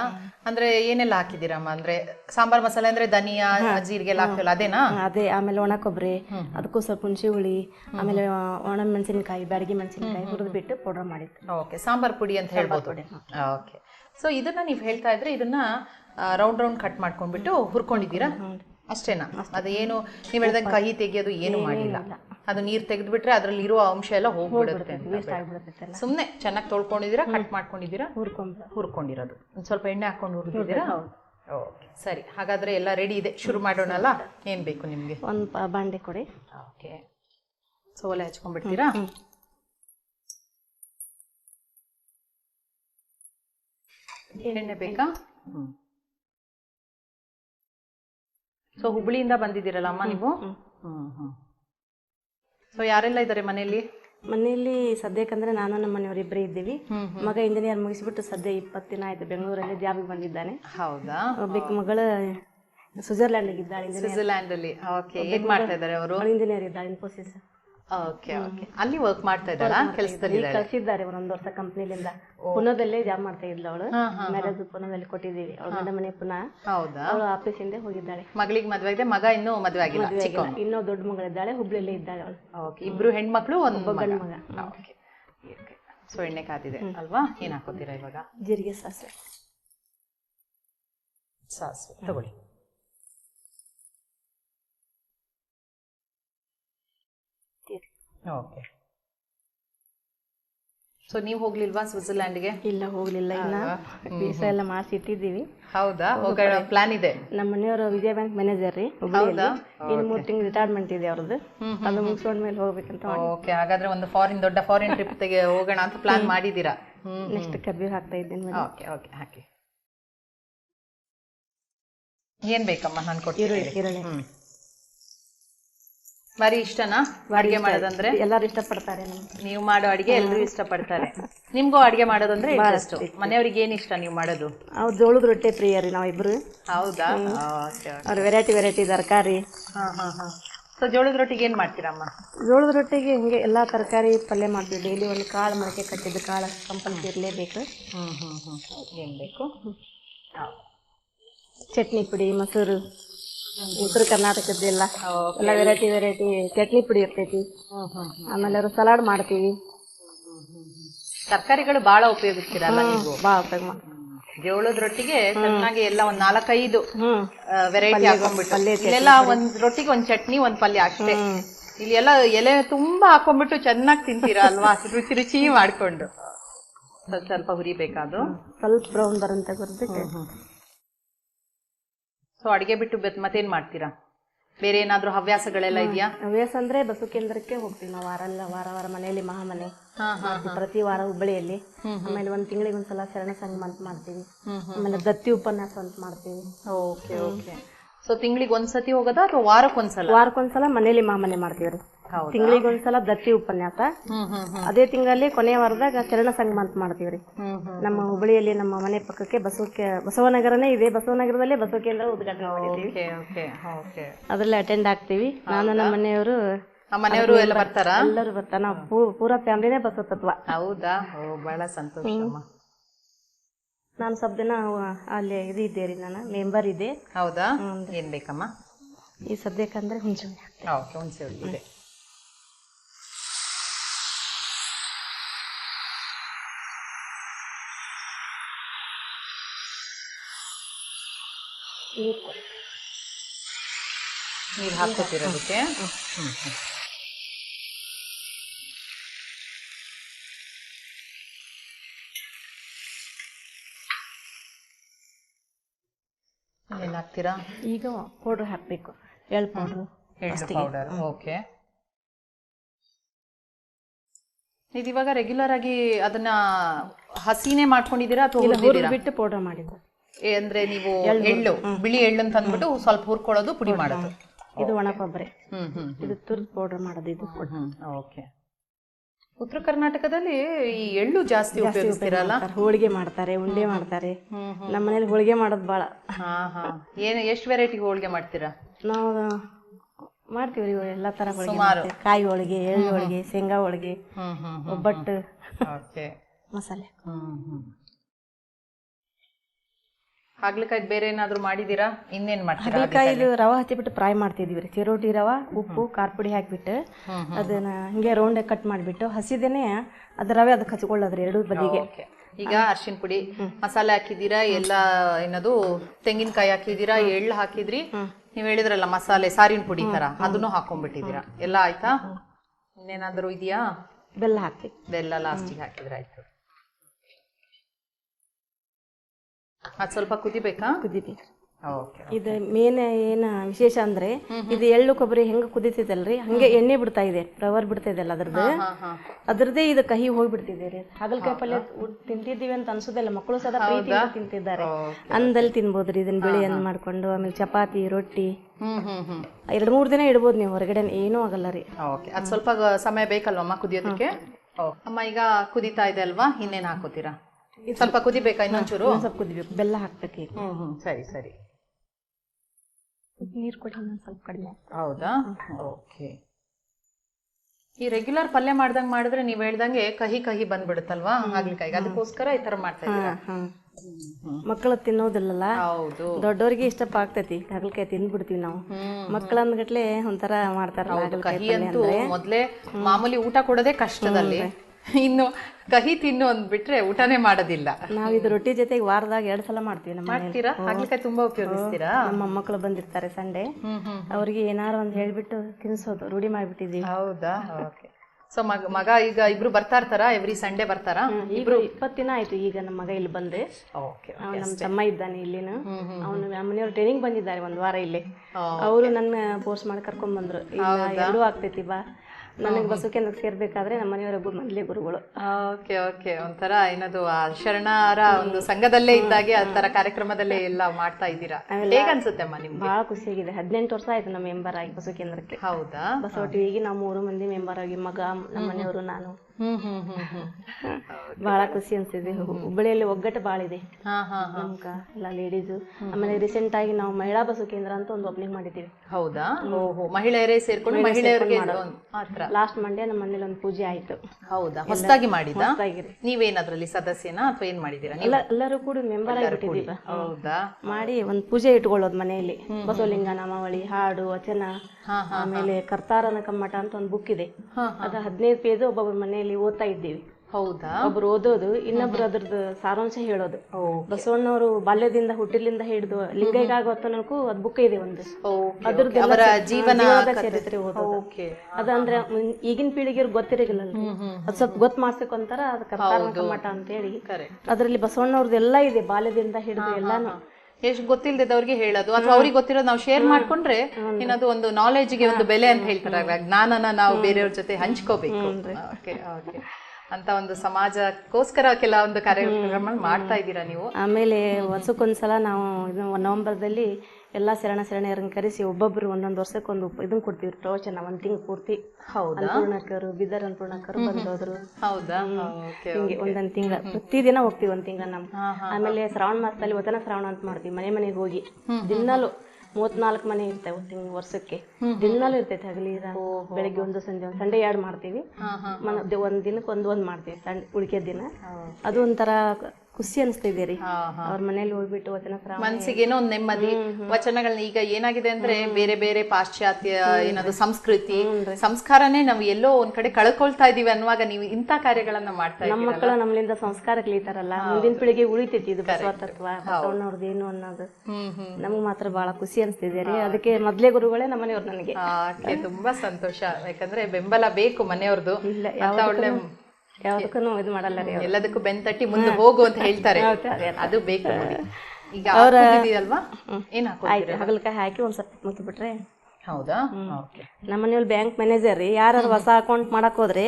Speaker 1: ಅಂದ್ರೆ ಏನೆಲ್ಲ ಹಾಕಿದಿರಮ್ಮ ಅಂದ್ರೆ ಸಾಂಬಾರ್ ಮಸಾಲೆ ಅಂದ್ರೆ ಧನಿಯಾ ಜೀರಿಗೆ ಎಲ್ಲ ಹಾಕ್ತಿವಲ್ಲ ಅದೇನಾ?
Speaker 2: ಅದೇ. ಆಮೇಲೆ ಒಣ ಕೊಬ್ಬರಿ ಅದಕ್ಕೂ ಸ್ವಲ್ಪ ಹುಣಸೆ ಹುಳಿ ಆಮೇಲೆ ಒಣ ಮೆಣಸಿನಕಾಯಿ ಬ್ಯಾಡಗಿ ಮೆಣಸಿನಕಾಯಿ ಹುರಿದು ಬಿಟ್ಟು ಪೌಡರ್ ಮಾಡಿದ್ದು.
Speaker 1: ಓಕೆ ಸಾಂಬಾರ್ ಪುಡಿ ಅಂತ ಹೇಳ್ಬೋದು. ಓಕೆ. ಸೊ ಇದನ್ನ ನೀವು ಹೇಳ್ತಾ ಇದ್ರೆ ಇದನ್ನ ರೌಂಡ್ ರೌಂಡ್ ಕಟ್ ಮಾಡ್ಕೊಂಡ್ಬಿಟ್ಟು ಹುರ್ಕೊಂಡಿದ್ದೀರಾ? ಅಷ್ಟೇನಾ? ಅದು ಏನು ನೀವು ಹೇಳ್ದಂಗೆ ಕಹಿ ತೆಗೆಯೋದು ಏನು ಮಾಡಿಲ್ಲ. ಅದು ನೀರು ತೆಗೆದ್ಬಿಟ್ರೆ ಅದರಲ್ಲಿ ಇರುವ ಅಂಶ ಎಲ್ಲ ಹೋಗ್ಬಿಡುತ್ತೆ ಸುಮ್ಮನೆ ಚೆನ್ನಾಗಿ ತೊಳ್ಕೊಂಡಿದ್ದೀರಾ ಕಟ್ ಮಾಡ್ಕೊಂಡಿದ್ದೀರಾ?
Speaker 2: ಹುರ್ಕೊಂಡು
Speaker 1: ಹುರ್ಕೊಂಡಿರೋದು. ಒಂದು ಸ್ವಲ್ಪ ಎಣ್ಣೆ ಹಾಕೊಂಡು ಹುರಿದಿದ್ದೀರಾ? ಓಕೆ ಸರಿ. ಹಾಗಾದ್ರೆ ಎಲ್ಲ ರೆಡಿ ಇದೆ. ಶುರು ಮಾಡೋಣಲ್ಲ? ಏನು ಬೇಕು ನಿಮಗೆ?
Speaker 2: ಒಂದು ಬಾಂಡೆ ಕೊಡಿ.
Speaker 1: ಓಕೆ. ಸೋಲೆ ಒಲೆ ಹಚ್ಕೊಂಡ್ಬಿಡ್ತೀರಾ ಎಣ್ಣೆ ಬೇಕಾ? ಹ್ಮ್. ಸೊ ಹುಬ್ಳಿಯಿಂದ ಬಂದಿದ್ದೀರಲ್ಲ ಅಮ್ಮ ನೀವು? ಸೊ ಯಾರೆಲ್ಲ ಇದ್ದಾರೆ ಮನೆಯಲ್ಲಿ?
Speaker 2: ಮನೆಯಲ್ಲಿ ಸದ್ಯಕ್ಕಂದ್ರೆ ನಾನು ನಮ್ಮ ಮನೆಯವರು ಇಬ್ಬರೇ ಇದ್ದೀವಿ. ಮಗ ಇಂಜಿನಿಯರ್ ಮುಗಿಸಿಬಿಟ್ಟು ಸದ್ಯ ಇಪ್ಪತ್ತು ದಿನ ಆಯ್ತು ಬೆಂಗಳೂರಲ್ಲಿ ಜಾಬಿಗೆ ಬಂದಿದ್ದಾನೆ.
Speaker 1: ಹೌದಾ?
Speaker 2: ಒಬ್ಬ ಮಗಳ ಸ್ವಿಟ್ಜರ್ಲ್ಯಾಂಡ್ ಇದ್ದಾಳೆ
Speaker 1: ಸ್ವಿಟ್ಜರ್ಲ್ಯಾಂಡ್ ಅಲ್ಲಿ ಓಕೆ ಏನ್ ಮಾಡ್ತಾ ಇದ್ದಾರೆ ಅವರು?
Speaker 2: ಇಂಜಿನಿಯರ್ ಇದ್ದಾಳೆ ಇನ್ಫೋಸಿಸ್
Speaker 1: ಓಕೆ ಓಕೆ ಅಲ್ಲಿ ವರ್ಕ್ ಮಾಡ್ತಾ ಇದ್ದಾರಾ? ಕೆಲಸದಲ್ಲಿ
Speaker 2: ಕಳಿಸಿದ್ದಾರೆ ಒಂದೊಂದು ವರ್ಷ ಕಂಪ್ನಿಲಿಂದ ಪುನದಲ್ಲೇ ಜಾಬ್ ಮಾಡ್ತಾ ಇದ್ಲು ಅವಳು. ಮ್ಯಾರೇಜ್ ಪುನದಲ್ಲಿ ಕೊಟ್ಟಿದ್ದೀವಿ. ಅವಳ ಗಂಡ ಮನೆ ಪುನಃ.
Speaker 1: ಹೌದಾ?
Speaker 2: ಅವಳು ಆಫೀಸಿಂದ ಹೋಗಿದ್ದಾಳೆ.
Speaker 1: ಮಗಳಿಗೆ ಮದುವೆ ಆಗಿದೆ ಮಗ ಇನ್ನೂ ಮದುವೆ ಆಗಿಲ್ಲ
Speaker 2: ಇನ್ನೂ ದೊಡ್ಡ ಮಗಳಿದ್ದಾಳೆ ಹುಬ್ಳಿಲ್ಲೇ ಇದ್ದಾಳೆ ಅವಳು.
Speaker 1: ಓಕೆ ಇಬ್ರು ಹೆಣ್ಮಕ್ಳು ಒಂದು
Speaker 2: ಗಂಡ ಮಗ.
Speaker 1: ಓಕೆ ಸೊ ಎಣ್ಣೆ ಕಾದಿದೆ ಅಲ್ವಾ? ಏನ್ ಹಾಕೋತೀರಾ ಇವಾಗ?
Speaker 2: ಜೀರಿಗೆ ಸಾಸಿವೆ.
Speaker 1: ಸಾಸಿವೆ. ತಗೊಳ್ಳಿ. ಓಕೆ ಸೊ ನೀವು ಹೋಗ್ಲಿಲ್ವಾ ಸ್ವಿಟ್ಜರ್ಲ್ಯಾಂಡ್ಗೆ?
Speaker 2: ಇಲ್ಲ ಹೋಗ್ಲಿಲ್ಲ. ಇಲ್ಲ. ವೀಸಾ ಎಲ್ಲ ಮಾಡಿಸಿ ಇಟ್ಟಿದ್ದೀವಿ.
Speaker 1: ಹೌದಾ? ಹೋಗೋಣ ಪ್ಲಾನ್ ಇದೆ.
Speaker 2: ನಮ್ಮ ಮನೆಯವರು ವಿಜಯ ಬ್ಯಾಂಕ್ ಮ್ಯಾನೇಜರ್ ರೀ ಹೌದಾ? ಇನ್ನು ಮೂರು ತಿಂಗಳು ರಿಟೈರ್ಮೆಂಟ್ ಇದೆ ಅವ್ರದ್ದು. ಅದು ಮುಗಿಸ್ಕೊಂಡ್ಮೇಲೆ ಹೋಗ್ಬೇಕಂತ
Speaker 1: ಓಕೆ ಹಾಗಾದ್ರೆ ಒಂದು ಫಾರಿನ್ ದೊಡ್ಡ ಫಾರಿನ್ ಟ್ರಿಪ್ ತೆಗೆ ಹೋಗೋಣ ಅಂತ ಪ್ಲಾನ್ ಮಾಡಿದ್ದೀರಾ? ಹ್ಮ್
Speaker 2: ನೆಕ್ಸ್ಟ್ ಕರ್ಬೇವು ಹಾಕ್ತಾ ಇದ್ದೀನಿ
Speaker 1: ಓಕೆ ಓಕೆ ಹಾಕಿ ಏನ್ ಬೇಕಮ್ಮ ನಾನು ಕೊಟ್ಟಿರೋದು
Speaker 2: ಈರುಳ್ಳಿ
Speaker 1: ಹ್ಮ್ ಬಾರಿ ಇಷ್ಟನಾ ಅಡಿಗೆ ಮಾಡೋದಂದ್ರೆ?
Speaker 2: ಎಲ್ಲರೂ ಇಷ್ಟಪಡ್ತಾರೆ
Speaker 1: ನೀವು ಮಾಡೋ ಅಡಿಗೆ ಎಲ್ಲರೂ ಇಷ್ಟಪಡ್ತಾರೆ. ನಿಮ್ಗೂ ಅಡಿಗೆ ಮಾಡೋದಂದ್ರೆ ಇಷ್ಟು. ಮನೆಯವ್ರಿಗೆ ಏನ್ ಇಷ್ಟ ನೀವು ಮಾಡೋದು?
Speaker 2: ಅವ್ರು ಜೋಳದ ರೊಟ್ಟಿ ಪ್ರಿಯ ರೀ ನಾವಿಬ್ರು.
Speaker 1: ಹೌದಾ?
Speaker 2: ಅವ್ರು ವೆರೈಟಿ ವೆರೈಟಿ ತರಕಾರಿ.
Speaker 1: ಹಾ ಹಾ ಹಾ. ಸೊ ಜೋಳದ ರೊಟ್ಟಿಗೆ ಏನ್ ಮಾಡ್ತೀರಮ್ಮ?
Speaker 2: ಜೋಳದ ರೊಟ್ಟಿಗೆ ಹಿಂಗೆ ಎಲ್ಲ ತರಕಾರಿ ಪಲ್ಯ ಮಾಡ್ತೀವಿ. ಡೈಲಿ ಒಂದು ಕಾಳು ಮೊಳಕೆ ಕಟ್ಟಿದ್ದು ಕಾಳು ಕಂಪಲ್ಸರಿ ಇರಲೇಬೇಕು.
Speaker 1: ಹ್ಮ್ ಹ್ಮ್ ಹ್ಮ್. ಏನ್ ಬೇಕು?
Speaker 2: ಚಟ್ನಿ ಪುಡಿ ಮೊಸರು. ಉತ್ತರ ಕರ್ನಾಟಕದ್ದೆಲ್ಲ ಎಲ್ಲ ವೆರೈಟಿ ವೆರೈಟಿ ಚಟ್ನಿ ಪುಡಿ ಇರ್ತೈತಿ. ಆಮೇಲೆ ಅವ್ರು ಸಲಾಡ್ ಮಾಡ್ತೀವಿ.
Speaker 1: ತರಕಾರಿಗಳು ಬಹಳ ಉಪಯೋಗಿಸ್ತೀರಲ್ಲ ನೀವು?
Speaker 2: ಭಾಳ ಉಪಯೋಗ
Speaker 1: ಜೋಳದ ರೊಟ್ಟಿಗೆ ಚೆನ್ನಾಗಿ ಎಲ್ಲ ಒಂದ್ ನಾಲ್ಕೈದು ವೆರೈಟಿ ಹಾಕೊಂಡ್ಬಿಟ್ಟು. ಇಲ್ಲೆಲ್ಲ ಒಂದ್ ರೊಟ್ಟಿಗೆ ಒಂದ್ ಚಟ್ನಿ ಒಂದ್ ಪಲ್ಯ ಅಷ್ಟೇ. ಇಲ್ಲಿ ಎಲ್ಲ ಎಲೆ ತುಂಬಾ ಹಾಕೊಂಡ್ಬಿಟ್ಟು ಚೆನ್ನಾಗಿ ತಿಂತೀರಾ ಅಲ್ವಾ? ರುಚಿ ರುಚಿ ಮಾಡ್ಕೊಂಡು. ಸ್ವಲ್ಪ ಸ್ವಲ್ಪ ಹುರಿಬೇಕಾದ್ರು
Speaker 2: ಸ್ವಲ್ಪ ಬ್ರೌನ್ ಬರಂತ ಹುರಿದ್ಬಿಟ್ಟು
Speaker 1: ಸೊ ಅಡಿಗೆ ಬಿಟ್ಟು ಮತ್ತೇನ್ ಮಾಡ್ತೀರಾ? ಬೇರೆ ಏನಾದ್ರೂ ಹವ್ಯಾಸಗಳೆಲ್ಲ ಇದೆಯಾ?
Speaker 2: ಹವ್ಯಾಸ ಅಂದ್ರೆ ಬಸು ಕೇಂದ್ರಕ್ಕೆ ಹೋಗ್ತೀವಿ ನಾವು ವಾರ ವಾರ ವಾರ ಮನೆಯಲ್ಲಿ ಮಹಾಮನೆ ಪ್ರತಿ ವಾರ ಹುಬ್ಬಳ್ಳಿಯಲ್ಲಿ. ಆಮೇಲೆ ಒಂದ್ ತಿಂಗಳಿಗೆ ಒಂದ್ಸಲ ಶರಣ ಸಂಘ ಅಂತ ಮಾಡ್ತೀವಿ. ಆಮೇಲೆ ದತ್ತಿ ಉಪನ್ಯಾಸ ಅಂತ ಮಾಡ್ತೀವಿ.
Speaker 1: Okay okay. ಸೊ ತಿಂಗಳಿಗೆ ಒಂದ್ಸತಿ ಹೋಗೋದಾ ಅಥವಾ ವಾರಕ್ಕೊಂದ್ಸಲ?
Speaker 2: ವಾರಕ್ಕೊಂದ್ಸಲ ಮನೇಲಿ ಮಹಾಮನೆ ಮಾಡ್ತೀವಿ ರೀ.
Speaker 1: ಹೌದಾ?
Speaker 2: ತಿಂಗಳಿಗೆ ಒಂದ್ಸಲ ದತ್ತಿ ಉಪನ್ಯಾಸ. ಅದೇ ತಿಂಗಳಲ್ಲಿ ಕೊನೆಯ ವಾರದಾಗ ಚರಣ ಸಂಗಮ ಅಂತ
Speaker 1: ಮಾಡ್ತೀವ್ರಿ
Speaker 2: ನಮ್ಮ ಹುಬ್ಬಳ್ಳಿಯಲ್ಲಿ ನಮ್ಮ ಮನೆ ಪಕ್ಕಕ್ಕೆ ಬಸವಕ್ಕೆ ಬಸವನಗರನೇ ಇದೆ. ಬಸವನಗರದಲ್ಲೇ ಬಸವ ಕೇಂದ್ರ ಉದ್ಘಾಟನೆ ಮಾಡಿದ್ದೀವಿ.
Speaker 1: Okay okay. ಓಕೆ
Speaker 2: ಅದ್ರಲ್ಲಿ ಅಟೆಂಡ್ ಆಗ್ತೀವಿ. ನಾನು ನಮ್ಮ ಮನೆಯವರು
Speaker 1: ಮನೆಯವರು ಎಲ್ಲ ಬರ್ತಾರ?
Speaker 2: ಎಲ್ಲರೂ ಬರ್ತಾರ. ನಾವು ಪೂರಾ ಫ್ಯಾಮಿಲಿನೇ ಬಸವ ತತ್ವ
Speaker 1: ಹೌದಾ ಬಹಳ ಸಂತೋಷ
Speaker 2: ನಾನು ಸ್ವಲ್ಪ ದಿನ ಅಲ್ಲಿ ಇದು ಇದ್ದೆ ರೀ ನಾನು ಮೆಂಬರ್ ಇದೆ
Speaker 1: ಹೌದಾ? ಏನ್ ಬೇಕಮ್ಮ?
Speaker 2: ಈ ಸದ್ಯಕ್ಕಂದ್ರೆ ಹುಂಚೆ
Speaker 1: ಓಕೆ ಹುಣಸೆ ಹುಳಿ ಇದೆ. ನೀರು ಹಾಕೋತಿರೋದಕ್ಕೆ. ಏನ್ ಹಾಕ್ತೀರಾ?
Speaker 2: ಈಗ ಪೌಡ್ರ್ ಹಾಕಬೇಕು. ಎಳ್ ಪೌಡರ್.
Speaker 1: ಎಳ್ಳು ಪೌಡರ್. ಓಕೆ. ಇದು ಇವಾಗ ರೆಗ್ಯುಲರ್ ಆಗಿ ಅದನ್ನ ಹಸಿನೇ ಮಾಡ್ಕೊಂಡಿದ್ದೀರಾ ಅಥವಾ
Speaker 2: ಬಿಟ್ಟು ಪೌಡರ್ ಮಾಡಿದ್ದು.
Speaker 1: ಏ, ಅಂದ್ರೆ ನೀವು ಎಳ್ಳು. ಬಿಳಿ ಎಳ್ಳು ಅಂತ ಅಂದ್ಬಿಟ್ಟು ಸ್ವಲ್ಪ ಹುರ್ಕೊಳ್ಳೋದು ಪುಡಿ ಮಾಡೋದು.
Speaker 2: ಇದು ಒಣ ಕೊಬ್ಬರಿ.
Speaker 1: ಹ್ಮ್ ಹ್ಮ್
Speaker 2: ಇದು ತುರ್ದು ಪೌಡರ್ ಮಾಡೋದು ಇದು
Speaker 1: ಓಕೆ. ಉತ್ತರ ಕರ್ನಾಟಕದಲ್ಲಿ ಈ ಎಳ್ಳು ಜಾಸ್ತಿ ಉಪಯೋಗಿಸ್ತೀರಲ್ಲ.
Speaker 2: ಹೋಳಿಗೆ ಮಾಡ್ತಾರೆ ಉಂಡೆ ಮಾಡ್ತಾರೆ. ನಮ್ಮ ಮನೇಲಿ ಹೋಳಿಗೆ ಮಾಡೋದು ಭಾಳ.
Speaker 1: ಹಾ ಹಾ. ಏನು ಎಷ್ಟು ವೆರೈಟಿ ಹೋಳಿಗೆ ಮಾಡ್ತೀರಾ?
Speaker 2: ನಾವು ಮಾಡ್ತೀವಿ ರೀ ಎಲ್ಲ ಥರ ಹೋಳಿಗೆ ಮಾಡ್ತೀವಿ. ಕಾಯಿ ಹೋಳಿಗೆ ಎಳ್ಳು ಹೋಳಿಗೆ ಶೇಂಗಾ ಹೋಳಿಗೆ ಒಬ್ಬಟ್ಟು ಮಸಾಲೆ.
Speaker 1: ಹ್ಮ್ ಹ್ಮ್. ಹಾಗ್ಲಿಕಾಯ್ದು ಬೇರೆ ಏನಾದರೂ ಮಾಡಿದ್ದೀರಾ ಇನ್ನೇನು ಮಾಡ್ತೀರಾ
Speaker 2: ಹಾಗಲಕಾಯಿದು ರವೆ ಹಚ್ಚಿಬಿಟ್ಟು ಫ್ರೈ ಮಾಡ್ತಿದ್ದೀವಿ ರೀ. ಚಿರೋಟಿ ರವೆ ಉಪ್ಪು ಖಾರ ಪುಡಿ ಹಾಕಿಬಿಟ್ಟು ಅದನ್ನ ಹಿಂಗೆ ರೌಂಡಾಗಿ ಕಟ್ ಮಾಡಿಬಿಟ್ಟು ಹಸಿದೇನೆ ಅದು ರವೆ ಅದಕ್ಕೆ ಹಚ್ಕೊಳ್ಳೋದ್ರಿ ಎರಡೂ ಬದಿಗೆ.
Speaker 1: ಈಗ ಅರ್ಶಿನ ಪುಡಿ ಮಸಾಲೆ ಹಾಕಿದ್ದೀರಾ ಎಲ್ಲ ಏನದು ತೆಂಗಿನಕಾಯಿ ಹಾಕಿದ್ದೀರಾ ಎಳ್ಳು ಹಾಕಿದ್ರಿ? ನೀವು ಹೇಳಿದ್ರಲ್ಲ ಮಸಾಲೆ ಸಾರಿನ ಪುಡಿ ತರ. ಅದನ್ನು ಹಾಕೊಂಡ್ಬಿಟ್ಟಿದ್ದೀರಾ ಎಲ್ಲ ಆಯ್ತಾ? ಇನ್ನೇನಾದರೂ ಇದೆಯಾ?
Speaker 2: ಬೆಲ್ಲ ಹಾಕಿ
Speaker 1: ಬೆಲ್ಲ ಲಾಸ್ಟಿಗೆ ಹಾಕಿದ್ರೆ ಆಯ್ತು. ಅದ್ ಸ್ವಲ್ಪ ಕುದಿಬೇಕಾ?
Speaker 2: ಕುದಿಬೇಕು.
Speaker 1: ಓಕೆ
Speaker 2: ಇದು ಮೇನ್ ಏನ ವಿಶೇಷ ಅಂದ್ರೆ ಇದು ಎಳ್ಳು ಕೊಬ್ಬರಿ ಹೆಂಗ ಕುದಿತೈತಲ್ರಿ ಹಂಗೆ ಎಣ್ಣೆ ಬಿಡ್ತಾ ಇದೆ ರವರ್ ಬಿಡ್ತಾ ಇದೆ ಅದ್ರದ್ದು? ಅದ್ರದ್ದೇ ಇದು ಕಹಿ ಹೋಗ್ಬಿಡ್ತಿದೆ ರೀ. ಹಾಗಲಕಾಯಿ ಪಲ್ಯ ತಿಂತಿದ್ದೀವಿ ಅಂತ ಅನ್ಸೋದಿಲ್ಲ ಮಕ್ಕಳು ಸದಾ ಪ್ರೀತಿ ತಿಂತಿದ್ದಾರೆ. ಅಂದಲ್ಲಿ ತಿನ್ಬೋದ್ರಿ ಇದನ್ನ ಬಿಳಿಯನ್ನು ಮಾಡ್ಕೊಂಡು ಆಮೇಲೆ ಚಪಾತಿ ರೊಟ್ಟಿ. ಎರಡು ಮೂರು ದಿನ ಇಡ್ಬೋದು ನೀವು ಹೊರಗಡೆ ಏನೂ ಆಗಲ್ಲ ರೀ.
Speaker 1: ಓಕೆ ಅದ್ ಸ್ವಲ್ಪ ಸಮಯ ಬೇಕಲ್ವಮ್ಮ ಕುದಿಯೋದಕ್ಕೆ. ಅಮ್ಮ ಈಗ ಕುದಿತಾ ಇದೆ ಅಲ್ವಾ? ಇನ್ನೇನು ಹಾಕೋತೀರಾ? ಸ್ವಲ್ಪ ಕುದಿಬೇಕಾ ಇನ್ನೊಂಚೂರು?
Speaker 2: ಸ್ವಲ್ಪ ಕುದಿಬೇಕು. ಬೆಲ್ಲ ಹಾಕ್ಬೇಕು ಈಗ
Speaker 1: ಹ್ಮ್ ಸರಿ ಸರಿ.
Speaker 2: ನೀರು ಕೊಡಿ ಇನ್ನೊಂದ್ ಸ್ವಲ್ಪ ಕಡಿಮೆ
Speaker 1: ಹೌದಾ? ಓಕೆ. ಈ ರೆಗ್ಯುಲರ್ ಪಲ್ಯ ಮಾಡ್ದಂಗ್ ಮಾಡಿದ್ರೆ ನೀವ್ ಹೇಳ್ದಂಗೆ ಕಹಿ ಕಹಿ ಬಂದ್ಬಿಡುತ್ತಲ್ವಾ? ಹಾಗಲಕಾಯಿಗೆ ಅದಕ್ಕೋಸ್ಕರ ಈ ತರ ಮಾಡ್ತಾ ಇದ್ದೀರಾ?
Speaker 2: ಮಕ್ಕಳು ತಿನ್ನೋದಿಲ್ಲಲ್ಲ?
Speaker 1: ಹೌದು.
Speaker 2: ದೊಡ್ಡವ್ರಿಗೆ ಇಷ್ಟಪ್ಪ ಆಗ್ತೈತಿ ಹಾಗಲಕಾಯಿ ತಿಂದ್ಬಿಡ್ತೀವಿ ನಾವು. ಮಕ್ಕಳಂದ್ಗಟ್ಲೆ ಒಂಥರ ಮಾಡ್ತಾರ
Speaker 1: ಕಹಿ ಅಂತೂ ಮೊದ್ಲೇ ಮಾಮೂಲಿ ಊಟ ಕೊಡೋದೇ ಕಷ್ಟದಲ್ಲಿ. ಇನ್ನು ಕಹಿ ತಿನ್ನು ಅಂದ್ಬಿಟ್ರೆ ಊಟನೇ ಮಾಡೋದಿಲ್ಲ.
Speaker 2: ನಾವ್ ಇದು ರೊಟ್ಟಿ ಜೊತೆಗೆ ವಾರದಾಗ ಎರಡ್ ಸಲ ಮಾಡ್ತೀವಿ ನಮ್ಮ ಮನೆಯಲ್ಲಿ.
Speaker 1: ಮಾಡ್ತೀರಾ? ಹಾಗಲಕಾಯಿ ತುಂಬಾ ಉಪಯೋಗಿಸ್ತೀರಾ?
Speaker 2: ನಮ್ಮ ಮೊಮ್ಮಕ್ಕಳು ಬಂದಿರ್ತಾರೆ ಸಂಡೆ. ಅವ್ರಿಗೆ ಏನಾರು ಒಂದ್ ಹೇಳ್ಬಿಟ್ಟು ತಿನ್ಸೋದು ರೂಢಿ ಮಾಡ್ಬಿಟ್ಟಿದೀವಿ.
Speaker 1: ಹೌದಾ? ಓಕೆ. ಸೊ ಮಗ ಮಗ ಈಗ ಇಬ್ರು ಬರ್ತಾ ಇರ್ತಾರಾ? ಎವ್ರಿ ಸಂಡೇ ಬರ್ತಾರಾ?
Speaker 2: ಇಬ್ರು? ಇಪ್ಪತ್ತು ದಿನ ಆಯ್ತು ಈಗ ನಮ್ಮ ಮಗ ಇಲ್ಲಿ ಬಂದೆ.
Speaker 1: ಓಕೆ
Speaker 2: ಅವ್ನು ನಮ್ಮ ತಮ್ಮ ಇದ್ದಾನೆ ಇಲ್ಲಿನ. ಅವನು ನಮ್ಮ ಮನೆಯವ್ರು ಟ್ರೈನಿಂಗ್ ಬಂದಿದ್ದಾರೆ ಒಂದ್ ವಾರ ಇಲ್ಲಿ. ಅವರು ನನ್ನ ಪೋಸ್ಟ್ ಮಾಡಿ ಕರ್ಕೊಂಡ್ ಬಂದ್ರು. ಇಲ್ಲ ಎರಡೂ ಆಗ್ತೈತಿ ಬಾ. ನನಗೆ ಕೇಂದ್ರಕ್ಕೆ ಸೇರ್ಬೇಕಾದ್ರೆ ನಮ್ಮ ಮನೆಯವರ ಮೊದಲೇ ಗುರುಗಳು.
Speaker 1: Okay okay. ಒಂಥರ ಏನದು ಆ ಶರಣರ ಒಂದು ಸಂಘದಲ್ಲೇ ಇದ್ದಾಗೆ ಆ ತರ ಕಾರ್ಯಕ್ರಮದಲ್ಲೇ ಎಲ್ಲ ಮಾಡ್ತಾ ಇದ್ದೀರಾ? ಹೇಗನ್ಸುತ್ತೆ ಅಮ್ಮ ನಿಮ್ಗೆ?
Speaker 2: ಬಹಳ ಖುಷಿಯಾಗಿದೆ ಹದಿನೆಂಟು ವರ್ಷ ಆಯ್ತು ನಮ್ಮ ಮೆಂಬರ್ ಆಗಿ ಬಸವ ಕೇಂದ್ರಕ್ಕೆ
Speaker 1: ಹೌದಾ?
Speaker 2: ಬಸವ ಟಿವಿಗೆ ನಾವು ಮೂರು ಮಂದಿ ಮೆಂಬರ್ ಆಗಿ ಮಗ ನಮ್ಮ ಮನೆಯವರು ನಾನು. ಬಹಳ ಖುಷಿ ಅನ್ಸಿದೆ. ಹುಬ್ಬಳ್ಳಿಯಲ್ಲಿ ಒಗ್ಗಟ್ಟು ಬಾಳ ಇದೆ.
Speaker 1: ಹಾ ಹಾ
Speaker 2: ನಮ್ಗ ಎಲ್ಲ ಲೇಡೀಸು ಆಮೇಲೆ ರೀಸೆಂಟ್ ಆಗಿ ನಾವು ಮಹಿಳಾ ಬಸವ ಕೇಂದ್ರ ಅಂತ ಒಂದು ಓಪನಿಂಗ್ ಮಾಡಿದ್ದೀವಿ.
Speaker 1: ಹೌದಾ? ಓಹೋ ಮಹಿಳೆಯರೇ ಸೇರ್ಕೊಂಡು ಮಹಿಳೆಯರಿಗೆ
Speaker 2: ಲಾಸ್ಟ್ ಮಂಡೇ ನಮ್ಮ ಮನೇಲಿ ಒಂದು ಪೂಜೆ ಆಯ್ತು.
Speaker 1: ಹೌದಾ? ಹೊಸದಾಗಿ ಮಾಡಿದ. ನೀವೇನ್ ಅದ್ರಲ್ಲಿ ಸದಸ್ಯನಾ ಅಥವಾ ಏನ್ ಮಾಡಿದೀರಾ
Speaker 2: ಎಲ್ಲರೂ ಕೂಡ ಮೆಂಬರ್ ಆಗಿಬಿಟ್ಟಿದ್ದೀವಿ
Speaker 1: ಹೌದಾ?
Speaker 2: ಮಾಡಿ ಒಂದು ಪೂಜೆ ಇಟ್ಕೊಳ್ಳೋದು ಮನೆಯಲ್ಲಿ. ಬಸವಲಿಂಗ ನಾಮಾವಳಿ ಹಾಡು ವಚನ ಆಮೇಲೆ ಕರ್ತಾರನ ಕಮ್ಮಟ ಅಂತ ಒಂದು ಬುಕ್ ಇದೆ.
Speaker 1: ಅದ
Speaker 2: ಅದು ಹದಿನೈದು ಪೇಜ್ ಒಬ್ಬೊಬ್ಬರ ಮನೆಯಲ್ಲಿ ಓದ್ತಾ ಇದ್ದೀವಿ.
Speaker 1: ಹೌದಾ?
Speaker 2: ಒಬ್ರು ಓದೋದು ಇನ್ನೊಬ್ರು ಅದ್ರದ್ದು ಸಾರಾಂಶ ಹೇಳೋದು. ಬಸವಣ್ಣವರು ಬಾಲ್ಯದಿಂದ ಹುಟ್ಟಿಲಿಂದ ಹಿಡಿದು ಲಿಂಗೈಗಾಗೋ ತನಕೂ ಅದ್ ಬುಕ್ ಇದೆ ಒಂದು. ಅದ್ರದ್ದು
Speaker 1: ಜೀವನ.
Speaker 2: ಚರಿತ್ರೆ ಓದೋದು. ಅದಂದ್ರೆ ಈಗಿನ ಪೀಳಿಗೆಯವ್ರಿಗೆ ಗೊತ್ತಿರಲಿಲ್ಲ ಅದ್ ಸ್ವಲ್ಪ ಗೊತ್ತ ಮಾಡ್ಸಕ್ ಅಂತಾರ ಅದು ಮಠ ಕಮ್ಮಟ ಅಂತ ಹೇಳಿ ಅದ್ರಲ್ಲಿ ಬಸವಣ್ಣವ್ರದ್ದು ಎಲ್ಲ ಇದೆ ಬಾಲ್ಯದಿಂದ ಹಿಡಿದು ಎಲ್ಲಾನು.
Speaker 1: ಎಷ್ಟು ಗೊತ್ತಿಲ್ಲದವ್ರಿಗೆ ಹೇಳೋದು. ಅಥವಾ ಅವ್ರಿಗೆ ಗೊತ್ತಿರೋದು ನಾವು ಶೇರ್ ಮಾಡ್ಕೊಂಡ್ರೆ ಏನದು ಒಂದು ನಾಲೆಜ್ಗೆ ಒಂದು ಬೆಲೆ ಅಂತ ಹೇಳ್ತಾರೆ. ಜ್ಞಾನನ ನಾವು ಬೇರೆಯವ್ರ ಜೊತೆ ಹಂಚ್ಕೋಬೇಕು. ಓಕೆ ಓಕೆ ಅಂತ ಒಂದು ಸಮಾಜಕ್ಕೋಸ್ಕರ ಕೆಲವೊಂದು ಕಾರ್ಯಕ್ರಮ ಮಾಡ್ತಾ ಇದ್ದೀರಾ ನೀವು?
Speaker 2: ಆಮೇಲೆ ವರ್ಷಕ್ಕೊಂದ್ಸಲ ನಾವು ನವಂಬರ್ದಲ್ಲಿ ಎಲ್ಲ ಶರಣ ಶರಣೆಯರನ್ನು ಕರೆಸಿ ಒಬ್ಬೊಬ್ರು ಒಂದೊಂದು ವರ್ಷಕ್ಕೊಂದು ಇದನ್ನ ಕೊಡ್ತೀವಿ ಪ್ರವಚನ ಒಂದು ತಿಂಗಳು ಪೂರ್ತಿ.
Speaker 1: ಹೌದು?
Speaker 2: ಬಿದರ್ ಅನ್ಪೂರ್ಣಕರು ಬಂದೋದ್ರು.
Speaker 1: ಹೌದಾ?
Speaker 2: ಹಿಂಗೆ ಒಂದೊಂದು ತಿಂಗಳ ಪ್ರತಿದಿನ ಹೋಗ್ತೀವಿ ಒಂದು ತಿಂಗಳ ನಮ್ಮ ಆಮೇಲೆ ಶ್ರಾವಣ ಮಾಸದಲ್ಲಿ ವತನ ಶ್ರಾವಣ ಅಂತ ಮಾಡ್ತೀವಿ ಮನೆ ಮನೆಗೆ ಹೋಗಿ. ದಿನಾಲು ಮೂವತ್ನಾಲ್ಕು ಮನೆ ಇರ್ತವೆ ತಿಂಗ್ ವರ್ಷಕ್ಕೆ. ದಿನಾಲು ಇರ್ತೈತೆ ಹಗಲಿ ರಾ- ಬೆಳಗ್ಗೆ ಒಂದು ಸಂಜೆ ಒಂದು. ಸಂಡೆ ಎರಡು ಮಾಡ್ತೀವಿ. ಮನ- ದೆ- ಒಂದ್ ದಿನಕ್ಕೆ ಒಂದು ಒಂದು ಮಾಡ್ತೀವಿ. ಸಂಡೆ ಉಳಿಕೆ ದಿನ. ಅದು ಒಂಥರ ಖುಷಿ ಅನಿಸ್ತಿದೆ ರೀ. ಅವ್ರ ಮನೇಲಿ ಹೋಗ್ಬಿಟ್ಟು ವಚನ
Speaker 1: ಮನ್ಸಿಗೇನೋ ಒಂದು ನೆಮ್ಮದಿ. ವಚನಗಳನ್ನ ಈಗ ಏನಾಗಿದೆ ಅಂದ್ರೆ ಬೇರೆ ಬೇರೆ ಪಾಶ್ಚಾತ್ಯ ಏನದು ಸಂಸ್ಕೃತಿ ಸಂಸ್ಕಾರನೇ ನಾವು ಎಲ್ಲೋ ಒಂದ್ ಕಡೆ ಕಳ್ಕೊಳ್ತಾ ಇದೀವಿ ಅನ್ನುವಾಗ ನೀವು ಇಂತ ಕಾರ್ಯಗಳನ್ನ ಮಾಡ್ತಾ
Speaker 2: ನಮ್ಮ ಮಕ್ಕಳು ನಮ್ಮಿಂದ ಸಂಸ್ಕಾರ ಕಲಿತಾರಲ್ಲ ಮುಂದಿನ ಪೀಳಿಗೆ ಉಳಿತೈತಿ ಇದು ಬಸವ ತತ್ವ ಬಸವಣ್ಣವ್ರದ್ದು ಏನು ಅನ್ನೋದು. ನಮ್ಗೆ ಮಾತ್ರ ಬಹಳ ಖುಷಿ ಅನಿಸ್ತಿದೆ ರೀ. ಅದಕ್ಕೆ ಮೊದ್ಲೇ ಗುರುಗಳೇ ನಮ್ಮ ಮನೆಯವ್ರು ನನಗೆ.
Speaker 1: ತುಂಬಾ ಸಂತೋಷ. ಯಾಕಂದ್ರೆ ಬೆಂಬಲ ಬೇಕು ಮನೆಯವ್ರದ್ದು
Speaker 2: ಇಲ್ಲ
Speaker 1: ಒಳ್ಳೆ
Speaker 2: ಯಾವ್ದಕ್ಕೂ ಇದು ಮಾಡಲ್ಲ ರೀ
Speaker 1: ಎಲ್ಲದಕ್ಕೂ ಬೆನ್ ತಟ್ಟಿ ಮುಂದೆ ಹೋಗು ಅಂತ ಹೇಳ್ತಾರೆ. ಅದು ಬೇಕು ಈಗ ಅಲ್ವಾ ಏನ್
Speaker 2: ಆಯ್ತು ಹಗಲಕಾಯಿ ಹಾಕಿ ಒಂದ್ ಸ್ವಲ್ಪ ಮುತ್ತು ಬಿಟ್ರೆ
Speaker 1: ಹೌದಾ?
Speaker 2: ಬ್ಯಾಂಕ್ ಮ್ಯಾನೇಜರ್ ರೀ. ಯಾರು ಹೊಸ ಅಕೌಂಟ್ ಮಾಡಕ್ ಹೋದ್ರಿ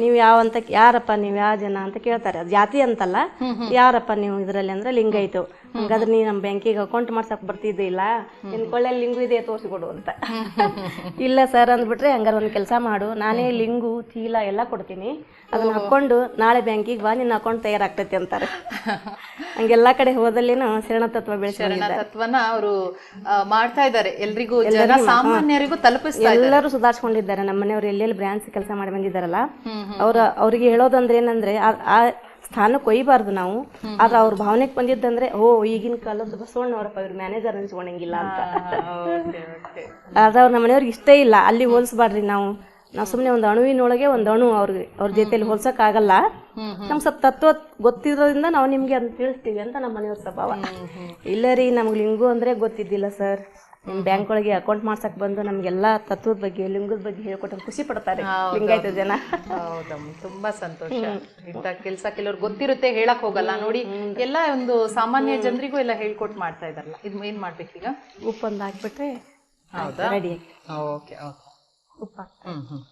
Speaker 2: ನೀವು ಯಾವ ಅಂತ ಯಾರಪ್ಪ ನೀವು ಯಾವ ಜನ ಅಂತ ಕೇಳ್ತಾರೆ. ಅದು ಜಾತಿ ಅಂತಲ್ಲ. ಯಾರಪ್ಪ ನೀವು ಇದರಲ್ಲಿ ಅಂದ್ರೆ ಐತು. ಹಂಗಾದ್ರೆ ನೀ ನಮ್ಮ ಬ್ಯಾಂಕಿಗೆ ಅಕೌಂಟ್ ಮಾಡ್ಸಕ್ ಬರ್ತಿದ್ದಿಲ್ಲ. ನಿನ್ ಕೊಳ್ಳಲ್ಲಿ ಲಿಂಗು ಇದೆ ತೋರಿಸ್ಕೊಡು ಅಂತ. ಇಲ್ಲ ಸರ್ ಅಂದ್ಬಿಟ್ರೆ ಹಂಗಾರೆ ಒಂದು ಕೆಲಸ ಮಾಡು. ನಾನೇ ಲಿಂಗು ಚೀಲ ಎಲ್ಲ ಕೊಡ್ತೀನಿ. ಅದನ್ನ ಹಾಕೊಂಡು ನಾಳೆ ಬ್ಯಾಂಕಿಗೆ ಬಾ ನಿನ್ನ ಅಕೌಂಟ್ ತಯಾರಾಗ್ತೈತಿ ಅಂತಾರೆ. ಹಂಗೆಲ್ಲಾ ಕಡೆ ಹೋದಲ್ಲೇನು ಶರಣ ತತ್ವ
Speaker 1: ತತ್ವನ ಅವರು ಮಾಡ್ತಾ ಇದ್ದಾರೆ. ಎಲ್ರಿಗೂ ಸಾಮಾನ್ಯರಿಗೂ ತಲುಪಿಸ್ತಾರೆ
Speaker 2: ಎಲ್ಲರೂ ಸುಧಾರಿಸ್ಕೊಂಡಿದ್ದಾರೆ. ನಮ್ಮ ಮನೆಯವರು ಎಲ್ಲೆಲ್ಲಿ ಬ್ರಾಂಚ್ ಕೆಲಸ ಮಾಡಿ ಬಂದಿದ್ದಾರಲ್ಲ ಅವ್ರ ಅವ್ರಿಗೆ ಹೇಳೋದಂದ್ರೆ ಏನಂದ್ರೆ ಆ- ಸ್ಥಾನಕ್ಕೆ ಒಯ್ಯಬಾರ್ದು ನಾವು. ಆದ್ರೆ ಅವ್ರ ಭಾವನೆಗೆ ಬಂದಿದ್ದಂದ್ರೆ ಓ ಈಗಿನ ಕಾಲದ ಬಸವಣ್ಣವರಪ್ಪ ಇವ್ರು ಮ್ಯಾನೇಜರ್ ಅನ್ಸ್ಕೊಂಡಂಗಿಲ್ಲ ಅಂತ. ಆದ್ರೆ ಅವ್ರ ನಮ್ಮ ಮನೆಯವ್ರಿಗೆ ಇಷ್ಟ ಇಲ್ಲ. ಅಲ್ಲಿ ಹೋಲಿಸ್ಬಾರ್ರಿ ನಾವು. ನಾವು ಸುಮ್ಮನೆ ಒಂದು ಅಣುವಿನೊಳಗೆ ಒಂದು ಅಣು ಅವ್ರಿಗೆ ಅವ್ರ ಜೊತೆಲಿ ಹೋಲ್ಸಕ್ ಆಗಲ್ಲ ನಮ್ಗೆ ಸ್ವಲ್ಪ ತತ್ವ ಗೊತ್ತಿರೋದ್ರಿಂದ ನಾವು ನಿಮ್ಗೆ ಅದನ್ನ ತಿಳಿಸ್ತೀವಿ ಅಂತ ನಮ್ಮ ಮನೆಯವ್ರ ಸ್ವಭಾವ. ಇಲ್ಲ ರೀ ನಮ್ಗೆ ಲಿಂಗು ಅಂದ್ರೆ ಗೊತ್ತಿದ್ದಿಲ್ಲ ಸರ್. ನಿಮ್ಮ ಬ್ಯಾಂಕ್ ಒಳಗೆ ಅಕೌಂಟ್ ಮಾಡ್ಸಕ್ ಬಂದು ನಮಗೆಲ್ಲ ತತ್ವದ ಬಗ್ಗೆ ಲಿಂಗದ ಬಗ್ಗೆ ಹೇಳ್ಕೊಟ್ಟು ಖುಷಿ ಪಡ್ತಾರೆ. ಲಿಂಗಾಯತ ಜನ.
Speaker 1: ಹೌದಮ್ಮ ತುಂಬಾ ಸಂತೋಷ. ಇಂಥ ಕೆಲಸ ಕೆಲವ್ರು ಗೊತ್ತಿರುತ್ತೆ ಹೇಳಕ್ ಹೋಗಲ್ಲ. ನೋಡಿ ಎಲ್ಲ ಒಂದು ಸಾಮಾನ್ಯ ಜನರಿಗೂ ಎಲ್ಲ ಹೇಳ್ಕೊಟ್ ಮಾಡ್ತಾ ಇದಾರಲ್ಲ ಇದು ಏನ್ ಮಾಡ್ಬೇಕೀಗ?
Speaker 2: ಈಗ ಉಪ್ಪಂದ ಹಾಕ್ಬಿಟ್ರೆ
Speaker 1: ಹೌದಾ?
Speaker 2: Ready
Speaker 1: okay okay. ಹ್ಮ್ ಹ್ಮ್.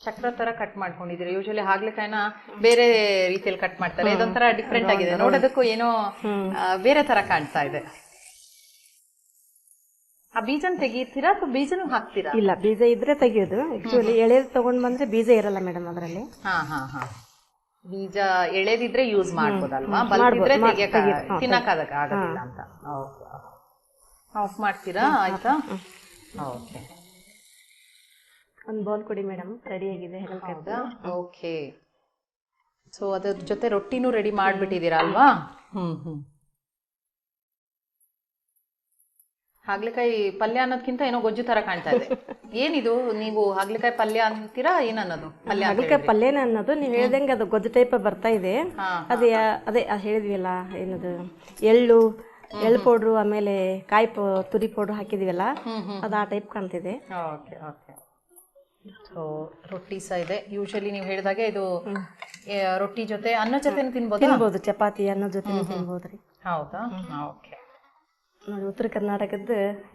Speaker 1: ಚಕ್ರ ತರ ಕಟ್ ಮಾಡ್ಕೊಂಡಿದ್ರೆ ಯೂಶಲಿ ಹಾಗಲಕಾಯಿನ ಬೇರೆ ರೀತಿಯಲ್ಲಿ ಕಟ್ ಮಾಡ್ತಾರೆ. ಇದೊಂಥರ ಡಿಫ್ರೆಂಟ್ ಆಗಿದೆ. ನೋಡೋದಕ್ಕೂ ಏನೋ ಬೇರೆ ತರ ಕಾಣ್ತಾ ಇದೆ. ಆ ಬೀಜನ ತೆಗೀತೀರಾ ಅಥವಾ ಬೀಜನೂ ಹಾಕ್ತೀರಾ?
Speaker 2: ಇಲ್ಲ ಬೀಜ ಇದ್ರೆ ತೆಗಿಯೋದು. ಆಕ್ಚುಲಿ ಎಳೆದು ತಗೊಂಡ್ ಬಂದ್ರೆ ಬೀಜ ಇರಲ್ಲ ಮೇಡಮ್ ಅದರಲ್ಲಿ.
Speaker 1: ಹಾ ಹಾ ಹಾ. ಬೀಜ ಎಳೆದಿದ್ರೆ ಯೂಸ್ ಮಾಡ್ಬೋದಲ್ವಾ? ಬಲ್ತಿದ್ರೆ ತೆಗಿಯಕ ತಿನ್ನಕ್ಕಾಗಕ ಅಂತ. ಅಂತ ಆಫ್ ಮಾಡ್ತೀರಾ? ಆಯ್ತಾ? ಓಕೆ
Speaker 2: ಒಂದು ಬೌಲ್ ಕೊಡಿ ಮೇಡಮ್ ರೆಡಿ ಆಗಿದೆ
Speaker 1: ಹೌದಾ. ಓಕೆ ಸೊ ಅದ್ರ ಜೊತೆ ರೊಟ್ಟಿನೂ ರೆಡಿ ಮಾಡಿಬಿಟ್ಟಿದ್ದೀರಾ ಅಲ್ವಾ? ಹ್ಞೂ ಹ್ಞೂ ಹಾಗಲಕಾಯಿ ಪಲ್ಯ ಅನ್ನೋದಕ್ಕಿಂತ ಏನೋ ಗೊಜ್ಜು ತರ ಕಾಣ್ತಾ ಇದೆ. *laughs* ಏನಿದು? ನೀವು ಹಾಗಲಕಾಯಿ ಪಲ್ಯ ಅಂತೀರಾ? ಏನನ್ನೋದು? ಪಲ್ಯ
Speaker 2: ಹಾಗಲಕಾಯಿ ಪಲ್ಯನ ಅನ್ನೋದು ನೀವು ಹೇಳ್ದಂಗೆ ಅದು ಗೊಜ್ಜು ಟೈಪ್ ಬರ್ತಾ ಇದೆ. ಅದೇ ಅದೇ ಹೇಳಿದ್ವಿ ಅಲ್ಲ ಏನದು? ಎಳ್ಳು ಎಳ್ಳು ಪೌಡ್ರು ಆಮೇಲೆ ಕಾಯಿ ಪೌ ತುರಿ ಪೌಡ್ರು ಹಾಕಿದೀವಲ್ಲ ಅದು ಆ ಟೈಪ್ ಕಾಣ್ತಿದೆ.
Speaker 1: Okay okay. ಸೊ ರೊಟ್ಟಿ ಸಹ ಇದೆ. ಯೂಶಲಿ ನೀವು ಹೇಳಿದಾಗೆ ಇದು ಏ, ರೊಟ್ಟಿ ಜೊತೆ ಅನ್ನ ಜೊತೆ ತಿನ್ಬೋದು?
Speaker 2: ತಿನ್ಬೋದು ಚಪಾತಿ ಅನ್ನ ಜೊತೆ ತಿನ್ಬೋದ್ರಿ.
Speaker 1: ಹೌದಾ? ಓಕೆ.
Speaker 2: ನೋಡಿ ಉತ್ತರ ಕರ್ನಾಟಕದ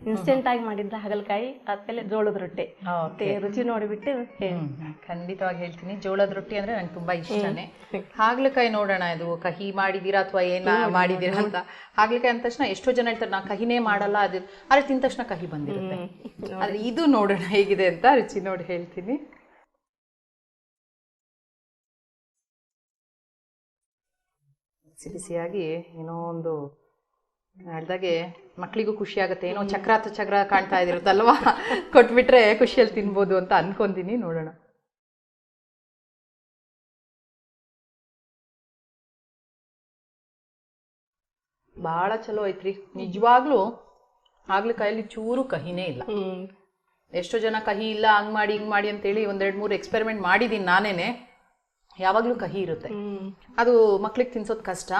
Speaker 2: ಇನ್ಸ್ಟೆಂಟ್ ಆಗಿ ಮಾಡಿದ್ದ ಹಾಗಲಕಾಯಿ ಆದ್ಮೇಲೆ ಜೋಳದ ರೊಟ್ಟಿ. ಮತ್ತೆ ರುಚಿ ನೋಡಿಬಿಟ್ಟು
Speaker 1: ಖಂಡಿತವಾಗಿ ಹೇಳ್ತೀನಿ. ಜೋಳದ ರೊಟ್ಟಿ ಅಂದ್ರೆ ನಂಗೆ ತುಂಬಾ ಇಷ್ಟನೇ. *laughs* ಹಾಗಲಕಾಯಿ ನೋಡೋಣ ಇದು ಕಹಿ ಮಾಡಿದೀರಾ ಅಥವಾ ಏನ ಮಾಡಿದೀರಾ ಅಂತ. ಹಾಗಲಕಾಯಿ ಅಂದ ತಕ್ಷಣ ಎಷ್ಟೋ ಜನ ಹೇಳ್ತಾರೆ ನಾ ಕಹಿನೇ ಮಾಡಲ್ಲ ಅದು ಆದ್ರೆ ತಿಂದ ತಕ್ಷಣ ಕಹಿ ಬಂದಿರುತ್ತೆ. ಆದ್ರೆ ಇದು ನೋಡೋಣ ಹೇಗಿದೆ ಅಂತ ರುಚಿ ನೋಡಿ ಹೇಳ್ತೀನಿ. ಬಿಸಿ ಬಿಸಿಯಾಗಿ ಏನೋ ಒಂದು ಹೇಳ್ದಾಗೆ ಮಕ್ಕಳಿಗೂ ಖುಷಿ ಆಗುತ್ತೆ. ಏನೋ ಚಕ್ರ ಅಥವಾ ಚಕ್ರ ಕಾಣ್ತಾ ಇದಿರುತ್ತಲ್ವಾ? ಕೊಟ್ಬಿಟ್ರೆ ಖುಷಿಯಲ್ಲಿ ತಿನ್ಬೋದು ಅಂತ ಅನ್ಕೊಂತೀನಿ. ನೋಡೋಣ. ಬಹಳ ಚಲೋ ಐತ್ರಿ. ನಿಜವಾಗ್ಲೂ ಕೈಯಲ್ಲಿ ಚೂರು ಕಹಿನೇ ಇಲ್ಲ. ಎಷ್ಟೋ ಜನ ಕಹಿ ಇಲ್ಲ ಹಂಗ್ ಮಾಡಿ ಹಿಂಗ್ ಮಾಡಿ ಅಂತೇಳಿ ಒಂದೆರಡು ಮೂರು ಎಕ್ಸ್ಪೆರಿಮೆಂಟ್ ಮಾಡಿದೀನಿ ನಾನೇನೆ. ಯಾವಾಗ್ಲೂ ಕಹಿ ಇರುತ್ತೆ. ಅದು ಮಕ್ಳಿಗೆ ತಿನ್ಸೋದು ಕಷ್ಟ.